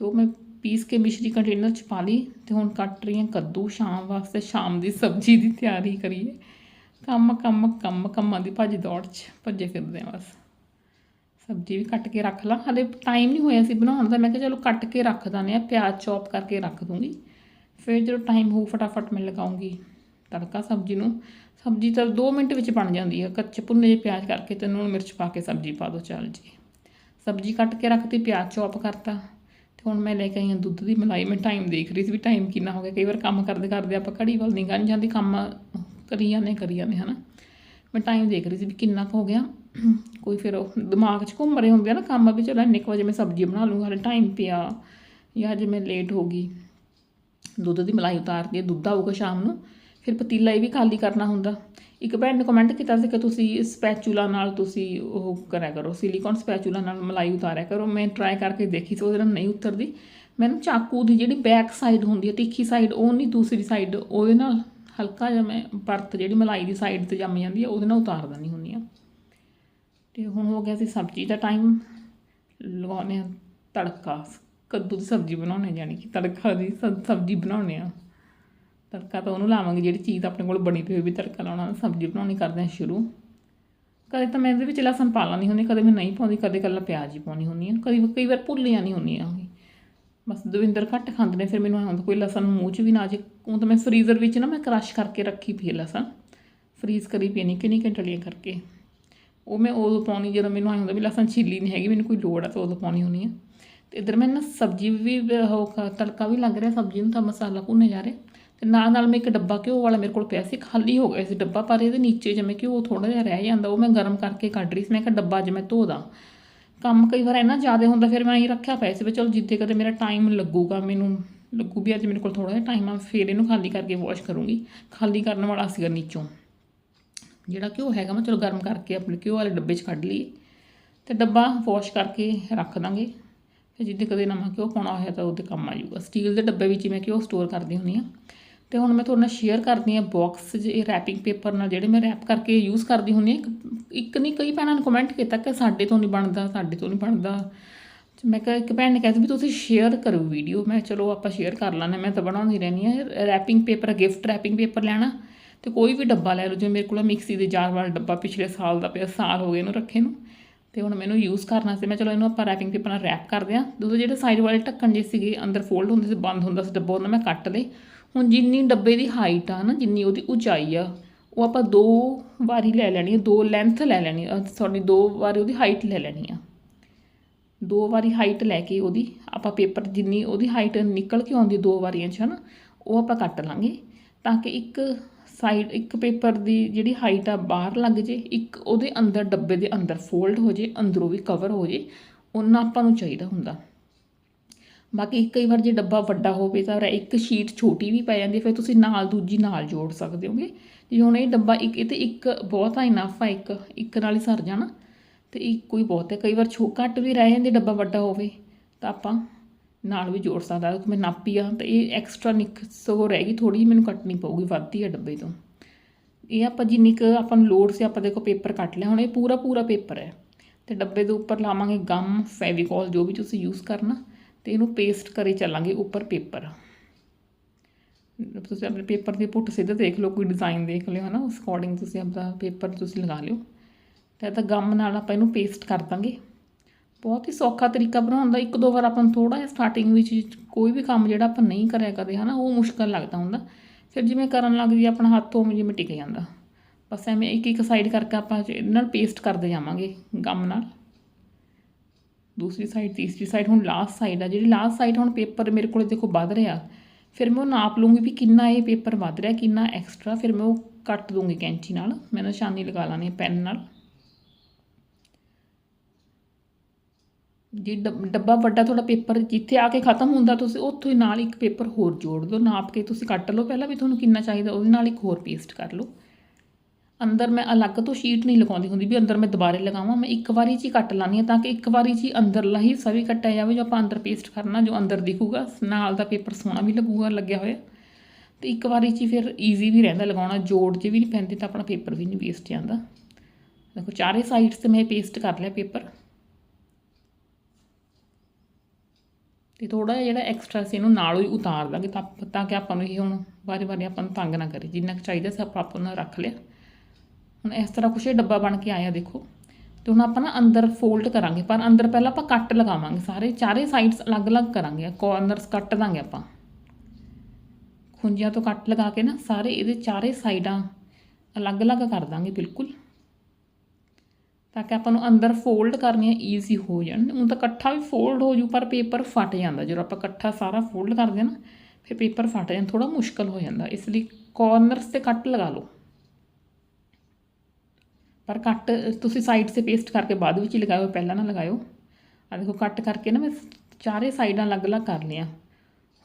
ਤੇ ਉਹ ਮੈਂ ਪੀਸ ਕੇ ਮਿਸ਼ਰੀ ਕੰਟੇਨਰ 'ਚ ਪਾ ਲਈ ਤੇ ਹੁਣ ਕੱਟ ਰਹੀ ਹਾਂ ਕੱਦੂ, ਸ਼ਾਮ ਵਾਸਤੇ ਸ਼ਾਮ ਦੀ ਸਬਜ਼ੀ ਦੀ ਤਿਆਰੀ ਕਰੀਏ। ਕੰਮ ਕੰਮ ਕੰਮ, ਕੰਮਾਂ ਦੀ ਭੱਜ ਦੌੜ 'ਚ ਭੱਜੇ ਫਿਰਦੇ ਆ ਬਸ। ਸਬਜ਼ੀ ਵੀ ਕੱਟ ਕੇ ਰੱਖ ਲਾਂ। ਹਲੇ ਟਾਈਮ ਨਹੀਂ ਹੋਇਆ ਸੀ ਬਣਾਉਣ ਦਾ। ਮੈਂ ਕਿਹਾ ਚਲੋ ਕੱਟ ਕੇ ਰੱਖ ਦਾਨੇ ਆ ਪਿਆਜ਼ ਚੌਪ ਕਰਕੇ ਰੱਖ ਦੂੰਗੀ। ਫਿਰ ਜਦੋਂ ਟਾਈਮ ਹੋਊ ਫਟਾਫਟ ਮੈਂ ਲਗਾਉਂਗੀ ਤੜਕਾ ਸਬਜ਼ੀ ਨੂੰ। ਸਬਜ਼ੀ ਤਾਂ 2 ਮਿੰਟ ਵਿੱਚ ਬਣ ਜਾਂਦੀ ਹੈ ਕੱਚੇ ਭੁੰਨੇ ਜਿਹੇ ਪਿਆਜ਼ ਕਰਕੇ ਤੇ ਨੂਣ ਮਿਰਚ ਪਾ ਕੇ ਸਬਜ਼ੀ ਪਾ ਦਿਓ ਚੱਲ ਜੀ। ਸਬਜ਼ੀ ਕੱਟ ਕੇ ਰੱਖਤੀ, ਪਿਆਜ਼ ਚੌਪ ਕਰਤਾ। ਤੇ ਹੁਣ ਮੈਂ ਲੈ ਕੇ ਆਈ ਹਾਂ ਦੁੱਧ ਦੀ ਮਲਾਈ। ਮੈਂ ਟਾਈਮ ਦੇਖ ਰਹੀ ਸੀ ਵੀ ਟਾਈਮ ਕਿੰਨਾ ਹੋ ਗਿਆ। ਕਈ ਵਾਰ ਕੰਮ ਕਰਦੇ ਕਰਦੇ ਆਪਾਂ ਘੜੀ ਵੱਲ ਨਹੀਂ ਗੰਨ ਜਾਂਦੀ। ਕੰਮ ਕਰੀ ਜਾਂਦੇ ਕਰੀ ਜਾਂਦੇ, ਹਨਾ। ਮੈਂ ਟਾਈਮ ਦੇਖ ਰਹੀ ਸੀ ਵੀ ਕਿੰਨਾ ਕੁ ਹੋ ਗਿਆ। ਕੋਈ ਫਿਰ ਉਹ ਦਿਮਾਗ 'ਚ ਘੁੰਮ ਰਹੇ ਹੁੰਦੇ ਆ ਨਾ ਕੰਮ ਵੀ, ਚਲੋ ਇੰਨੇ ਕੁ ਵਜੇ ਮੈਂ ਸਬਜ਼ੀ ਬਣਾ ਲੂੰਗਾ, ਹਲੇ ਟਾਈਮ ਪਿਆ ਜਾਂ ਜੇ ਮੈਂ ਲੇਟ ਹੋ ਗਈ। ਦੁੱਧ ਦੀ ਮਲਾਈ ਉਤਾਰਦੀ ਹੈ ਦੁੱਧ ਆਊਗਾ ਸ਼ਾਮ ਨੂੰ, ਫਿਰ ਪਤੀਲਾ ਇਹ ਵੀ ਖਾਲੀ ਕਰਨਾ ਹੁੰਦਾ। ਇੱਕ ਭੈਣ ਨੇ ਕਮੈਂਟ ਕੀਤਾ ਸੀ ਕਿ ਤੁਸੀਂ ਸਪੈਚੂਲਾ ਨਾਲ ਤੁਸੀਂ ਉਹ ਕਰਿਆ ਕਰੋ ਸਿਲੀਕਨ ਸਪੈਚੂਲਾ ਨਾਲ ਮਲਾਈ ਉਤਾਰਿਆ ਕਰੋ। ਮੈਂ ਟਰਾਈ ਕਰਕੇ ਦੇਖੀ ਸੀ, ਉਹਦੇ ਨਾਲ ਨਹੀਂ ਉਤਰਦੀ। ਮੈਨੂੰ ਚਾਕੂ ਦੀ ਜਿਹੜੀ ਬੈਕ ਸਾਈਡ ਹੁੰਦੀ ਹੈ ਤਿੱਖੀ ਸਾਈਡ ਉਹ ਨਹੀਂ, ਦੂਸਰੀ ਸਾਈਡ ਉਹਦੇ ਨਾਲ ਹਲਕਾ ਜਿਹਾ ਮੈਂ ਪਰਤ ਜਿਹੜੀ ਮਲਾਈ ਦੀ ਸਾਈਡ ਤੇ ਜੰਮ ਜਾਂਦੀ ਹੈ ਉਹਦੇ ਨਾਲ ਉਤਾਰ ਦਿੰਦੀ ਹੁੰਦੀ। ਤੇ ਹੁਣ ਹੋ ਗਿਆ ਸੀ ਸਬਜ਼ੀ ਦਾ ਟਾਈਮ ਲਗਾਉਣੇ ਆ ਤੜਕਾ, ਕੱਦੂ ਦੀ ਸਬਜ਼ੀ ਬਣਾਉਣੇ ਜਾਨੀ ਕਿ ਤੜਕਾ ਦੀ ਸਬਜ਼ੀ ਬਣਾਉਣੇ ਆ ਤੜਕਾ ਤਾਂ ਉਹਨੂੰ ਲਾਵਾਂਗੇ, ਜਿਹੜੀ ਚੀਜ਼ ਆਪਣੇ ਕੋਲ ਬਣੀ ਪਈ ਹੋਵੇ ਵੀ ਤੜਕਾ ਲਾਉਣਾ, ਸਬਜ਼ੀ ਬਣਾਉਣੀ ਕਰਦੇ ਆ ਸ਼ੁਰੂ। ਕਦੇ ਤਾਂ ਮੈਂ ਇਹਦੇ ਵਿੱਚ ਲਸਣ ਪਾ ਲੈਂਦੀ ਹੁੰਦੀ ਕਦੇ ਮੈਂ ਨਹੀਂ ਪਾਉਂਦੀ, ਕਦੇ ਕੱਲਾ ਪਿਆਜ਼ ਹੀ ਪਾਉਣੀ ਹੁੰਦੀ ਆ ਕਈ ਕਈ ਵਾਰ ਭੁੱਲ ਜਾਂਦੀ ਹੁੰਦੀ ਆ ਬਸ ਦਵਿੰਦਰ ਘੱਟ ਖਾਂਦੇ ਨੇ, ਫਿਰ ਮੈਨੂੰ ਐਂ ਕੋਈ ਲਸਣ ਮੂੰਹ 'ਚ ਵੀ ਨਾ ਜੇ ਉਹ ਤਾਂ ਮੈਂ ਫਰੀਜ਼ਰ ਵਿੱਚ ਨਾ ਮੈਂ ਕ੍ਰਸ਼ ਕਰਕੇ ਰੱਖੀ ਪਈ ਹੈ ਲਸਣ। ਫਰੀਜ਼ ਕਰੀ ਪਈ ਨਿੱਕੇ ਨਿੱਕੇ ਡਲੀਆਂ ਕਰਕੇ। ਉਹ ਮੈਂ ਉਦੋਂ ਪਾਉਣੀ, ਜਦੋਂ ਮੈਨੂੰ ਐਂ ਹੁੰਦਾ ਵੀ ਲਸਣ ਛਿੱਲੀ ਨਹੀਂ ਹੈਗੀ, ਮੈਨੂੰ ਕੋਈ ਲੋੜ ਆ, ਤਾਂ ਉਦੋਂ ਪਾਉਣੀ ਹੁੰਦੀ ਆ। ਤੇ ਇਧਰ ਮੈਂ ਨਾ ਸਬਜ਼ੀ ਵੀ ਉਹ ਕ- ਤੜਕਾ ਵੀ ਲੱਗ ਰਿਹਾ ਸਬਜ਼ੀ ਨੂੰ, ਤਾਂ ਮਸਾਲਾ ਭੁੰਨੇ ਜਾ ਰਿਹਾ। ਤੇ ਨਾਲ ਨਾਲ ਮੈਂ ਇੱਕ ਡੱਬਾ ਘਿਓ ਵਾਲਾ ਮੇਰੇ ਕੋਲ ਪਿਆ ਸੀ, ਖਾਲੀ ਹੋ ਗਿਆ ਸੀ ਡੱਬਾ, ਪਰ ਇਹਦੇ ਨੀਚੇ ਜਿਵੇਂ ਘਿਓ ਥੋੜਾ ਜਿਹਾ ਰਹਿ ਜਾਂਦਾ, ਉਹ ਮੈਂ ਗਰਮ ਕਰਕੇ ਕੱਢ ਰਹੀ ਸੀ। ਮੈਂ ਕਿਹਾ ਡੱਬਾ ਅੱਜ ਮੈਂ ਧੋ ਦਾਂ। ਕੰਮ ਕਈ ਵਾਰ ਇੰਨਾ ਜ਼ਿਆਦਾ ਹੁੰਦਾ, ਫਿਰ ਮੈਂ ਇਹ ਰੱਖਿਆ ਪਿਆ ਸੀ ਵੀ ਚਲੋ ਜਿੱਦੇ ਕਦੇ ਮੇਰਾ ਟਾਈਮ ਲੱਗੂਗਾ, ਮੈਨੂੰ ਲੱਗੂ ਵੀ ਅੱਜ ਮੇਰੇ ਕੋਲ ਥੋੜਾ ਜਿਹਾ ਟਾਈਮ ਆ ਫਿਰ ਇਹਨੂੰ ਖਾਲੀ ਕਰਕੇ ਵਾਸ਼ ਕਰੂੰਗੀ। ਖਾਲੀ ਕਰਨ ਵਾਲਾ ਸੀਗਾ ਨੀਚੋਂ। ਜਿਹੜਾ ਘਿਓ ਹੈਗਾ ਮੈਂ ਚਲੋ ਗਰਮ ਕਰਕੇ ਆਪਣੇ ਘਿਓ ਵਾਲੇ ਡੱਬੇ 'ਚ ਕੱਢ ਲਈਏ ਤੇ ਡੱਬਾ ਵਾਸ਼ ਕਰਕੇ ਰੱਖ ਦਾਂਗੇ। ਫਿਰ ਜਿੱਦੇ ਕਦੇ ਨਵਾਂ ਘਿਓ ਪਾਉਣਾ ਹੋਇਆ ਤਾਂ ਉਹਦੇ ਕੰਮ ਆ ਜਾਊਗਾ ਸਟੀਲ ਦੇ ਡੱਬੇ ਵਿੱਚ ਹੀ ਮੈਂ ਘਿਓ ਸਟੋਰ ਕਰਦੀ ਹੁੰਦੀ ਆ ਤੇ ਹੁਣ ਮੈਂ ਤੁਹਾਡੇ ਨਾਲ ਸ਼ੇਅਰ ਕਰਦੀ ਆ ਬਾਕਸ ਜੇ ਰੈਪਿੰਗ ਪੇਪਰ ਨਾਲ ਜਿਹੜੇ ਮੈਂ ਰੈਪ ਕਰਕੇ ਯੂਜ਼ ਕਰਦੀ ਹੁੰਦੀ ਆ ਇੱਕ ਨਹੀਂ, ਕਈ ਭੈਣਾਂ ਨੇ ਕਮੈਂਟ ਕੀਤਾ ਕਿ ਸਾਡੇ ਤੋਂ ਨਹੀਂ ਬਣਦਾ, ਸਾਡੇ ਤੋਂ ਨਹੀਂ ਬਣਦਾ। ਤੇ ਮੈਂ ਕਿਹਾ, ਇੱਕ ਭੈਣ ਨੇ ਕਿਹਾ ਸੀ ਵੀ ਤੁਸੀਂ ਸ਼ੇਅਰ ਕਰੋ ਵੀਡੀਓ ਮੈਂ ਚਲੋ ਆਪਾਂ ਸ਼ੇਅਰ ਕਰ ਲਾਂਗੇ ਮੈਂ ਤਾਂ ਬਣਾਉਂਦੀ ਰਹਿੰਦੀ ਆ wrapping paper gift wrapping paper ਲੈਣਾ। ਤੇ ਕੋਈ ਵੀ ਡੱਬਾ ਲੈ ਲਓ, ਜਿਵੇਂ ਮੇਰੇ ਕੋਲ ਮਿਕਸੀ ਦੇ ਜਾਰ ਵਾਲਾ ਡੱਬਾ ਪਿਛਲੇ ਸਾਲ ਦਾ ਪਿਆ, ਸਾਲ ਹੋ ਗਏ ਇਹਨੂੰ ਰੱਖੇ ਨੂੰ। ਤੇ ਹੁਣ ਮੈਨੂੰ ਯੂਜ਼ ਕਰਨਾ ਸੀ, ਮੈਂ ਚਲੋ ਇਹਨੂੰ ਆਪਾਂ ਰੈਪਿੰਗ ਪੇਪਰ ਨਾਲ ਰੈਪ ਕਰਦੇ ਆ ਦੂਜੇ ਜਿਹੜੇ ਸਾਈਡ ਵਾਲੇ ਢੱਕਣ ਜੇ ਸੀਗੇ, ਅੰਦਰ ਫੋਲਡ ਹੁੰਦੇ ਸੀ, ਬੰਦ ਹੁੰਦਾ ਸੀ ਡੱਬਾ ਉਹਨਾਂ ਮੈਂ ਕੱਟ ਲਏ। ਹੁਣ ਜਿੰਨੀ ਡੱਬੇ ਦੀ ਹਾਈਟ ਆ ਨਾ, ਜਿੰਨੀ ਉਹਦੀ ਉਚਾਈ ਆ, ਉਹ ਆਪਾਂ ਦੋ ਵਾਰੀ ਲੈ ਲੈਣੀ ਆ, ਦੋ ਲੈਂਥ ਲੈ ਲੈਣੀ ਆ ਸੌਰੀ ਦੋ ਵਾਰੀ ਉਹਦੀ ਹਾਈਟ ਲੈ ਲੈਣੀ ਆ। ਦੋ ਵਾਰੀ ਹਾਈਟ ਲੈ ਕੇ ਉਹਦੀ, ਆਪਾਂ ਪੇਪਰ ਜਿੰਨੀ ਉਹਦੀ ਹਾਈਟ ਨਿਕਲ ਕੇ ਆਉਂਦੀ ਦੋ ਵਾਰੀਆਂ 'ਚ, ਹਨਾ, ਉਹ ਆਪਾਂ ਕੱਟ ਲਾਂਗੇ। ਤਾਂ ਕਿ ਇੱਕ ਸਾਈਡ ਇੱਕ ਪੇਪਰ ਦੀ ਜਿਹੜੀ ਹਾਈਟ ਆ ਬਾਹਰ ਲੱਗ ਜੇ ਇੱਕ ਉਹਦੇ ਅੰਦਰ ਡੱਬੇ ਦੇ ਅੰਦਰ ਫੋਲਡ ਹੋ ਜੇ ਅੰਦਰੋਂ ਵੀ ਕਵਰ ਹੋ ਜੇ ਉਹਨਾਂ ਆਪਾਂ ਨੂੰ ਚਾਹੀਦਾ ਹੁੰਦਾ। ਬਾਕੀ ਕਈ ਵਾਰ ਜੇ ਡੱਬਾ ਵੱਡਾ ਹੋਵੇ ਤਾਂ ਇੱਕ ਸ਼ੀਟ ਛੋਟੀ ਵੀ ਪੈ ਜਾਂਦੀ ਹੈ, ਫਿਰ ਤੁਸੀਂ ਨਾਲ ਦੂਜੀ ਨਾਲ ਜੋੜ ਸਕਦੇ ਹੋਗੇ। ਜੇ ਹੁਣ ਇਹ ਡੱਬਾ ਇੱਕ ਇਹ ਤੇ ਇੱਕ ਬਹੁਤ ਆ ਇਨਫ ਆ ਇੱਕ ਇੱਕ ਨਾਲ ਹੀ ਸਰ ਜਾਣਾ ਤੇ ਇੱਕੋ ਹੀ ਬਹੁਤ ਹੈ ਕਈ ਵਾਰ ਛੋ ਘੱਟ ਵੀ ਰਹਿ ਜਾਂਦੇ ਡੱਬਾ ਵੱਡਾ ਹੋਵੇ ਤਾਂ ਆਪਾਂ ਨਾਲ ਵੀ ਜੋੜ ਸਕਦਾ ਮੈਂ ਨਾਪੀ ਆ, ਤਾਂ ਇਹ ਐਕਸਟਰਾ ਨਿਕ ਸਗੋਂ ਰਹਿ ਗਈ ਥੋੜੀ ਜਿਹੀ, ਮੈਨੂੰ ਕੱਟਣੀ ਪਊਗੀ ਵੱਧਦੀ ਆ ਡੱਬੇ ਤੋਂ। ਇਹ ਆਪਾਂ ਜਿੰਨੀ ਕੁ ਆਪਾਂ ਨੂੰ ਲੋੜ ਸੀ, ਆਪਾਂ ਦੇਖੋ ਪੇਪਰ ਕੱਟ ਲਿਆ, ਹੁਣ ਇਹ ਪੂਰਾ ਪੂਰਾ ਪੇਪਰ ਹੈ। ਤੇ ਡੱਬੇ ਦੇ ਉੱਪਰ ਲਾਵਾਂਗੇ ਗਮ ਫੈਵੀਕੋਲ ਜੋ ਵੀ ਤੁਸੀਂ ਯੂਜ਼ ਕਰਨਾ, ਤੇ ਇਹਨੂੰ ਪੇਸਟ ਕਰੇ ਚੱਲਾਂਗੇ ਉੱਪਰ ਪੇਪਰ। ਤੁਸੀਂ ਆਪਣੇ ਪੇਪਰ ਦੇ ਪੁੱਟ ਸਿੱਧੇ ਦੇਖ ਲਓ, ਕੋਈ ਡਿਜ਼ਾਈਨ ਦੇਖ ਲਿਓ, ਹਨਾ, ਉਸ ਅਕੋਰਡਿੰਗ ਤੁਸੀਂ ਆਪਣਾ ਪੇਪਰ ਤੁਸੀਂ ਲਗਾ ਲਿਓ। ਤੇ ਤਾਂ ਗਮ ਨਾਲ ਆਪਾਂ ਇਹਨੂੰ ਪੇਸਟ ਕਰ ਦਾਂਗੇ। ਬਹੁਤ ਹੀ ਸੌਖਾ ਤਰੀਕਾ ਬਣਾਉਣ ਦਾ। ਇੱਕ ਦੋ ਵਾਰ ਆਪਾਂ ਨੂੰ ਥੋੜਾ ਜਿਹਾ ਸਟਾਰਟਿੰਗ ਵਿੱਚ ਕੋਈ ਵੀ ਕੰਮ ਜਿਹੜਾ ਆਪਾਂ ਨਹੀਂ ਕਰਿਆ ਕਦੇ, ਹਨਾ, ਉਹ ਮੁਸ਼ਕਲ ਲੱਗਦਾ ਹੁੰਦਾ। ਫਿਰ ਜਿਵੇਂ ਕਰਨ ਲੱਗ ਜੀ ਆਪਣਾ ਹੱਥ ਉਵੇਂ ਜਿਵੇਂ ਟਿਕ ਜਾਂਦਾ। ਬਸ ਐਵੇਂ ਇੱਕ ਇੱਕ ਸਾਈਡ ਕਰਕੇ ਆਪਾਂ ਇਹਦੇ ਨਾਲ ਪੇਸਟ ਕਰਦੇ ਜਾਵਾਂਗੇ ਗਮ ਨਾਲ। ਦੂਸਰੀ ਸਾਈਡ ਤੀਸਰੀ ਸਾਈਡ ਹੁਣ ਲਾਸਟ ਸਾਈਡ ਆ। ਜਿਹੜੀ ਲਾਸਟ ਸਾਈਡ ਹੁਣ ਪੇਪਰ ਮੇਰੇ ਕੋਲ ਦੇਖੋ ਵੱਧ ਰਿਹਾ। ਫਿਰ ਮੈਂ ਉਹ ਨਾਪ ਲੂੰਗੀ ਵੀ ਕਿੰਨਾ ਇਹ ਪੇਪਰ ਵੱਧ ਰਿਹਾ, ਕਿੰਨਾ ਐਕਸਟਰਾ ਫਿਰ ਮੈਂ ਉਹ ਕੱਟ ਦੂੰਗੀ ਕੈਂਚੀ ਨਾਲ। ਮੈਂ ਨਿਸ਼ਾਨੀ ਲਗਾ ਲਾਣੀ ਪੈਨ ਨਾਲ। ਜੇ ਡੱਬ- ਡੱਬਾ ਵੱਡਾ ਤੁਹਾਡਾ ਪੇਪਰ ਜਿੱਥੇ ਆ ਕੇ ਖਤਮ ਹੁੰਦਾ ਤੁਸੀਂ ਉੱਥੋਂ ਹੀ ਨਾਲ ਇੱਕ ਪੇਪਰ ਹੋਰ ਜੋੜ ਦਿਓ, ਨਾਪ ਕੇ ਤੁਸੀਂ ਕੱਟ ਲਓ ਪਹਿਲਾਂ ਵੀ ਤੁਹਾਨੂੰ ਕਿੰਨਾ ਚਾਹੀਦਾ, ਉਹਦੇ ਨਾਲ ਇੱਕ ਹੋਰ ਪੇਸਟ ਕਰ ਲਓ। ਅੰਦਰ ਮੈਂ ਅਲੱਗ ਤੋਂ ਸ਼ੀਟ ਨਹੀਂ ਲਗਾਉਂਦੀ ਹੁੰਦੀ ਵੀ ਅੰਦਰ ਮੈਂ ਦੁਬਾਰੇ ਲਗਾਵਾਂ, ਮੈਂ ਇੱਕ ਵਾਰੀ 'ਚ ਹੀ ਕੱਟ ਲਾਉਂਦੀ ਹਾਂ ਤਾਂ ਕਿ ਇੱਕ ਵਾਰੀ 'ਚ ਹੀ ਅੰਦਰਲਾ ਹਿੱਸਾ ਵੀ ਕੱਟਿਆ ਜਾਵੇ ਜੋ ਆਪਾਂ ਅੰਦਰ ਪੇਸਟ ਕਰਨਾ, ਜੋ ਅੰਦਰ ਦਿਖੂਗਾ, ਨਾਲ ਦਾ ਪੇਪਰ ਸੋਹਣਾ ਵੀ ਲੱਗੂਗਾ, ਲੱਗਿਆ ਹੋਇਆ। ਤੇ ਇੱਕ ਵਾਰੀ 'ਚ ਹੀ ਫਿਰ ਈਜ਼ੀ ਵੀ ਰਹਿੰਦਾ ਲਗਾਉਣਾ, ਜੋੜ 'ਚ ਵੀ ਨਹੀਂ ਪੈਂਦੇ ਤਾਂ ਆਪਣਾ ਪੇਪਰ ਵੀ ਨਹੀਂ ਵੇਸਟ ਜਾਂਦਾ। ਦੇਖੋ ਚਾਰੇ ਸਾਈਡਸ ਤੇ ਮੈਂ ਪੇਸਟ ਕਰ ਲਿਆ ਪੇਪਰ। ਤੇ ਥੋੜਾ ਜਿਹਾ ਜਿਹੜਾ ਐਕਸਟਰਾ ਸੀ ਇਹਨੂੰ ਨਾਲੋਂ ਹੀ ਉਤਾਰ ਦਾਂਗੇ ਤਾਂ ਤਾਂ ਕਿ ਆਪਾਂ ਨੂੰ ਇਹ ਹੁਣ ਵਾਰੀ ਵਾਰੀ ਆਪਾਂ ਨੂੰ ਤੰਗ ਨਾ ਕਰੇ। ਜਿੰਨਾ ਕੁ ਚਾਹੀਦਾ ਸੀ ਆਪਾਂ ਆਪਣਾ ਰੱਖ ਲਿਆ। ਹੁਣ ਇਸ ਤਰ੍ਹਾਂ ਕੁਛ ਇਹ ਡੱਬਾ ਬਣ ਕੇ ਆਇਆ ਦੇਖੋ। ਤੇ ਹੁਣ ਆਪਾਂ ਨਾ ਅੰਦਰ ਫੋਲਡ ਕਰਾਂਗੇ। ਪਰ ਅੰਦਰ ਪਹਿਲਾਂ ਆਪਾਂ ਕੱਟ ਲਗਾਵਾਂਗੇ ਸਾਰੇ। ਚਾਰੇ ਸਾਈਡਸ ਅਲੱਗ-ਅਲੱਗ ਕਰਾਂਗੇ। ਕੋਰਨਰਸ ਕੱਟ ਦਾਂਗੇ ਆਪਾਂ। ਖੁੰਝਿਆਂ ਤੋਂ ਕੱਟ ਲਗਾ ਕੇ ਨਾ ਸਾਰੇ ਇਹਦੇ ਚਾਰੇ ਸਾਈਡਾਂ ਅਲੱਗ-ਅਲੱਗ ਕਰ ਦਾਂਗੇ, ਬਿਲਕੁਲ। ਤਾਂ ਕਿ ਆਪਾਂ ਨੂੰ ਅੰਦਰ ਫੋਲਡ ਕਰਨੀਆਂ ਈਜ਼ੀ ਹੋ ਜਾਣ। ਹੁਣ ਤਾਂ ਇਕੱਠਾ ਵੀ ਫੋਲਡ ਹੋ ਜੂ, ਪਰ ਪੇਪਰ ਫਟ ਜਾਂਦਾ। ਜਦੋਂ ਆਪਾਂ ਇਕੱਠਾ ਸਾਰਾ ਫੋਲਡ ਕਰਦੇ ਹਾਂ ਨਾ, ਫਿਰ ਪੇਪਰ ਫਟ ਜਾਂਦਾ ਥੋੜਾ ਮੁਸ਼ਕਲ ਹੋ ਜਾਂਦਾ। ਇਸ ਲਈ ਕਾਰਨਰਸ ਤੇ ਕੱਟ ਲਗਾ ਲਓ। ਪਰ ਕੱਟ, ਤੁਸੀਂ ਸਾਈਡ ਤੇ ਪੇਸਟ ਕਰਕੇ ਬਾਅਦ ਵਿੱਚ ਹੀ ਲਗਾਇਓ, ਪਹਿਲਾਂ ਨਾ ਲਗਾਇਓ। ਆ ਦੇਖੋ, ਕੱਟ ਕਰਕੇ ਨਾ ਮੈਂ ਚਾਰੇ ਸਾਈਡਾਂ ਅਲੱਗ-ਅਲੱਗ ਕਰ ਲਿਆ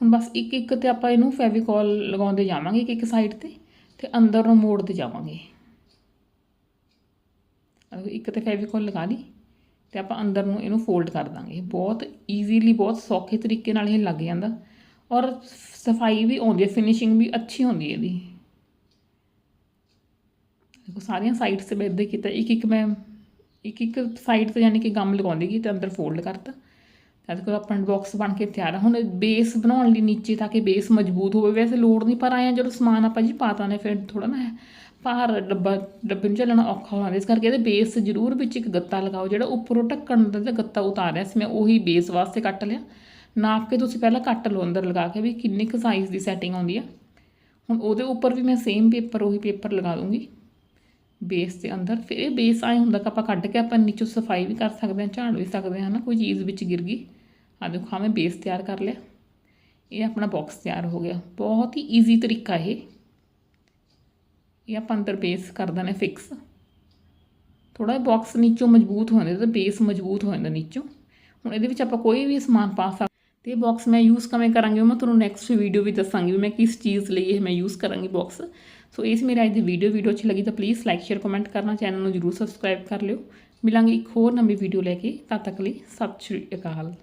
ਹੁਣ ਬਸ ਇੱਕ ਇੱਕ ਤੇ ਆਪਾਂ ਇਹਨੂੰ ਫੈਵੀਕੋਲ ਲਗਾਉਂਦੇ ਜਾਵਾਂਗੇ ਇੱਕ ਇੱਕ ਸਾਈਡ ਤੇ ਤੇ ਅੰਦਰ ਨੂੰ ਮੋੜਦੇ ਜਾਵਾਂਗੇ। ਇੱਕ ਤੇ ਫੈਵੀਕੋਲ ਲਗਾ ਲਈ ਤੇ ਆਪਾਂ ਅੰਦਰ ਨੂੰ ਇਹਨੂੰ ਫੋਲਡ ਕਰ ਦਾਂਗੇ। ਬਹੁਤ ਈਜ਼ੀਲੀ ਬਹੁਤ ਸੌਖੇ ਤਰੀਕੇ ਨਾਲ ਇਹ ਲੱਗ ਜਾਂਦਾ। ਔਰ ਸਫ਼ਾਈ ਵੀ ਆਉਂਦੀ ਹੈ ਫਿਨਿਸ਼ਿੰਗ ਵੀ ਅੱਛੀ ਹੁੰਦੀ ਹੈ ਇਹਦੀ। ਦੇਖੋ, ਸਾਰੀਆਂ ਸਾਈਡਸ ਤੇ ਮੈਂ ਇੱਦਾਂ ਕੀਤਾ। ਇੱਕ ਇੱਕ ਮੈਂ, ਇੱਕ ਇੱਕ ਸਾਈਡ ਤੇ ਯਾਨੀ ਕਿ ਗਮ ਲਗਾਉਂਦੀ ਗਈ ਤੇ ਅੰਦਰ ਫੋਲਡ ਕਰਤਾ। ਤਾਂ ਦੇਖੋ ਆਪਣਾ ਬਾਕਸ ਬਣ ਕੇ ਤਿਆਰ ਆ। ਹੁਣ ਬੇਸ ਬਣਾਉਣ ਲਈ ਨੀਚੇ ਤਾਂ ਕਿ ਬੇਸ ਮਜ਼ਬੂਤ ਹੋਵੇ। ਵੈਸੇ ਲੋੜ ਨਹੀਂ, ਪਰ ਆਇਆ ਜਦੋਂ ਸਮਾਨ ਆਪਾਂ ਜੀ ਪਾਤਾ ਨੇ ਫਿਰ ਥੋੜਾ ਨਾ ਭਾਰ ਡੱਬਾ, ਡੱਬੇ ਨੂੰ ਚੱਲਣਾ ਔਖਾ ਹੋ ਜਾਂਦਾ ਇਸ ਕਰਕੇ ਇਹਦੇ ਬੇਸ ਜ਼ਰੂਰ ਵਿੱਚ ਇੱਕ ਗੱਤਾ ਲਗਾਓ, ਜਿਹੜਾ ਉੱਪਰੋਂ ਢੱਕਣ ਦਾ ਤੇ ਗੱਤਾ ਉਤਾਰਿਆ ਸੀ। ਮੈਂ ਉਹੀ ਬੇਸ ਵਾਸਤੇ ਕੱਟ ਲਿਆ। ਨਾਪ ਕੇ ਤੁਸੀਂ ਪਹਿਲਾਂ ਕੱਟ ਲਓ ਅੰਦਰ ਲਗਾ ਕੇ ਵੀ ਕਿੰਨੇ ਕੁ ਸਾਈਜ਼ ਦੀ ਸੈਟਿੰਗ ਆਉਂਦੀ ਆ। ਹੁਣ ਉਹਦੇ ਉੱਪਰ ਵੀ ਮੈਂ ਸੇਮ ਪੇਪਰ ਉਹੀ ਪੇਪਰ ਲਗਾ ਦੂੰਗੀ। ਬੇਸ ਦੇ ਅੰਦਰ। ਫਿਰ ਇਹ ਬੇਸ ਆਏ ਹੁੰਦਾ ਕਿ ਆਪਾਂ ਕੱਢ ਕੇ ਆਪਾਂ ਨੀਚੋਂ ਸਫ਼ਾਈ ਵੀ ਕਰ ਸਕਦੇ ਹਾਂ, ਝਾੜ ਵੀ ਸਕਦੇ ਹਾਂ ਨਾ ਕੋਈ ਚੀਜ਼ ਵਿੱਚ ਗਿਰ ਗਈ। ਆ ਦੇਖੋ, ਹਾਂ, ਮੈਂ ਬੇਸ ਤਿਆਰ ਕਰ ਲਿਆ। ਇਹ ਆਪਣਾ ਬਾਕਸ ਤਿਆਰ ਹੋ ਗਿਆ। ਬਹੁਤ ਹੀ ਈਜ਼ੀ ਤਰੀਕਾ ਇਹ। ਇਹ ਆਪਾਂ ਅੰਦਰ ਬੇਸ ਕਰ ਦੇਣਾ ਫਿਕਸ ਥੋੜਾ ਜਿਹਾ ਬਾਕਸ ਨੀਚੋਂ ਮਜ਼ਬੂਤ ਹੋ ਜਾਂਦਾ ਤੇ ਬੇਸ ਮਜ਼ਬੂਤ ਹੋ ਜਾਂਦਾ ਨੀਚੋਂ। ਹੁਣ ਇਹਦੇ ਵਿੱਚ ਆਪਾਂ ਕੋਈ ਵੀ ਸਮਾਨ ਪਾ ਸਕਦੇ ਤੇ ਇਹ ਬਾਕਸ ਮੈਂ ਯੂਜ਼ ਕਿਵੇਂ ਕਰਾਂਗੀ ਮੈਂ ਤੁਹਾਨੂੰ ਨੈਕਸਟ ਵੀਡੀਓ ਵੀ ਦੱਸਾਂਗੀ ਵੀ ਮੈਂ ਕਿਸ ਚੀਜ਼ ਲਈ ਇਹ ਮੈਂ ਯੂਜ਼ ਕਰਾਂਗੀ ਬਾਕਸ ਸੋ ਇਸ ਮੇਰਾ ਅੱਜ ਦੀ ਵੀਡੀਓ ਵੀਡੀਓ ਅੱਛੀ ਲੱਗੀ ਤਾਂ ਪਲੀਜ਼ ਲਾਈਕ ਸ਼ੇਅਰ ਕਮੈਂਟ ਕਰਨਾ। ਚੈਨਲ ਨੂੰ ਜਰੂਰ ਸਬਸਕ੍ਰਾਈਬ ਕਰ ਲਿਓ। ਮਿਲਾਂਗੇ ਇੱਕ ਹੋਰ ਨਵੀਂ ਵੀਡੀਓ ਲੈ ਕੇ। ਤਦ ਤੱਕ ਲਈ ਸਤਿ ਸ਼੍ਰੀ ਅਕਾਲ।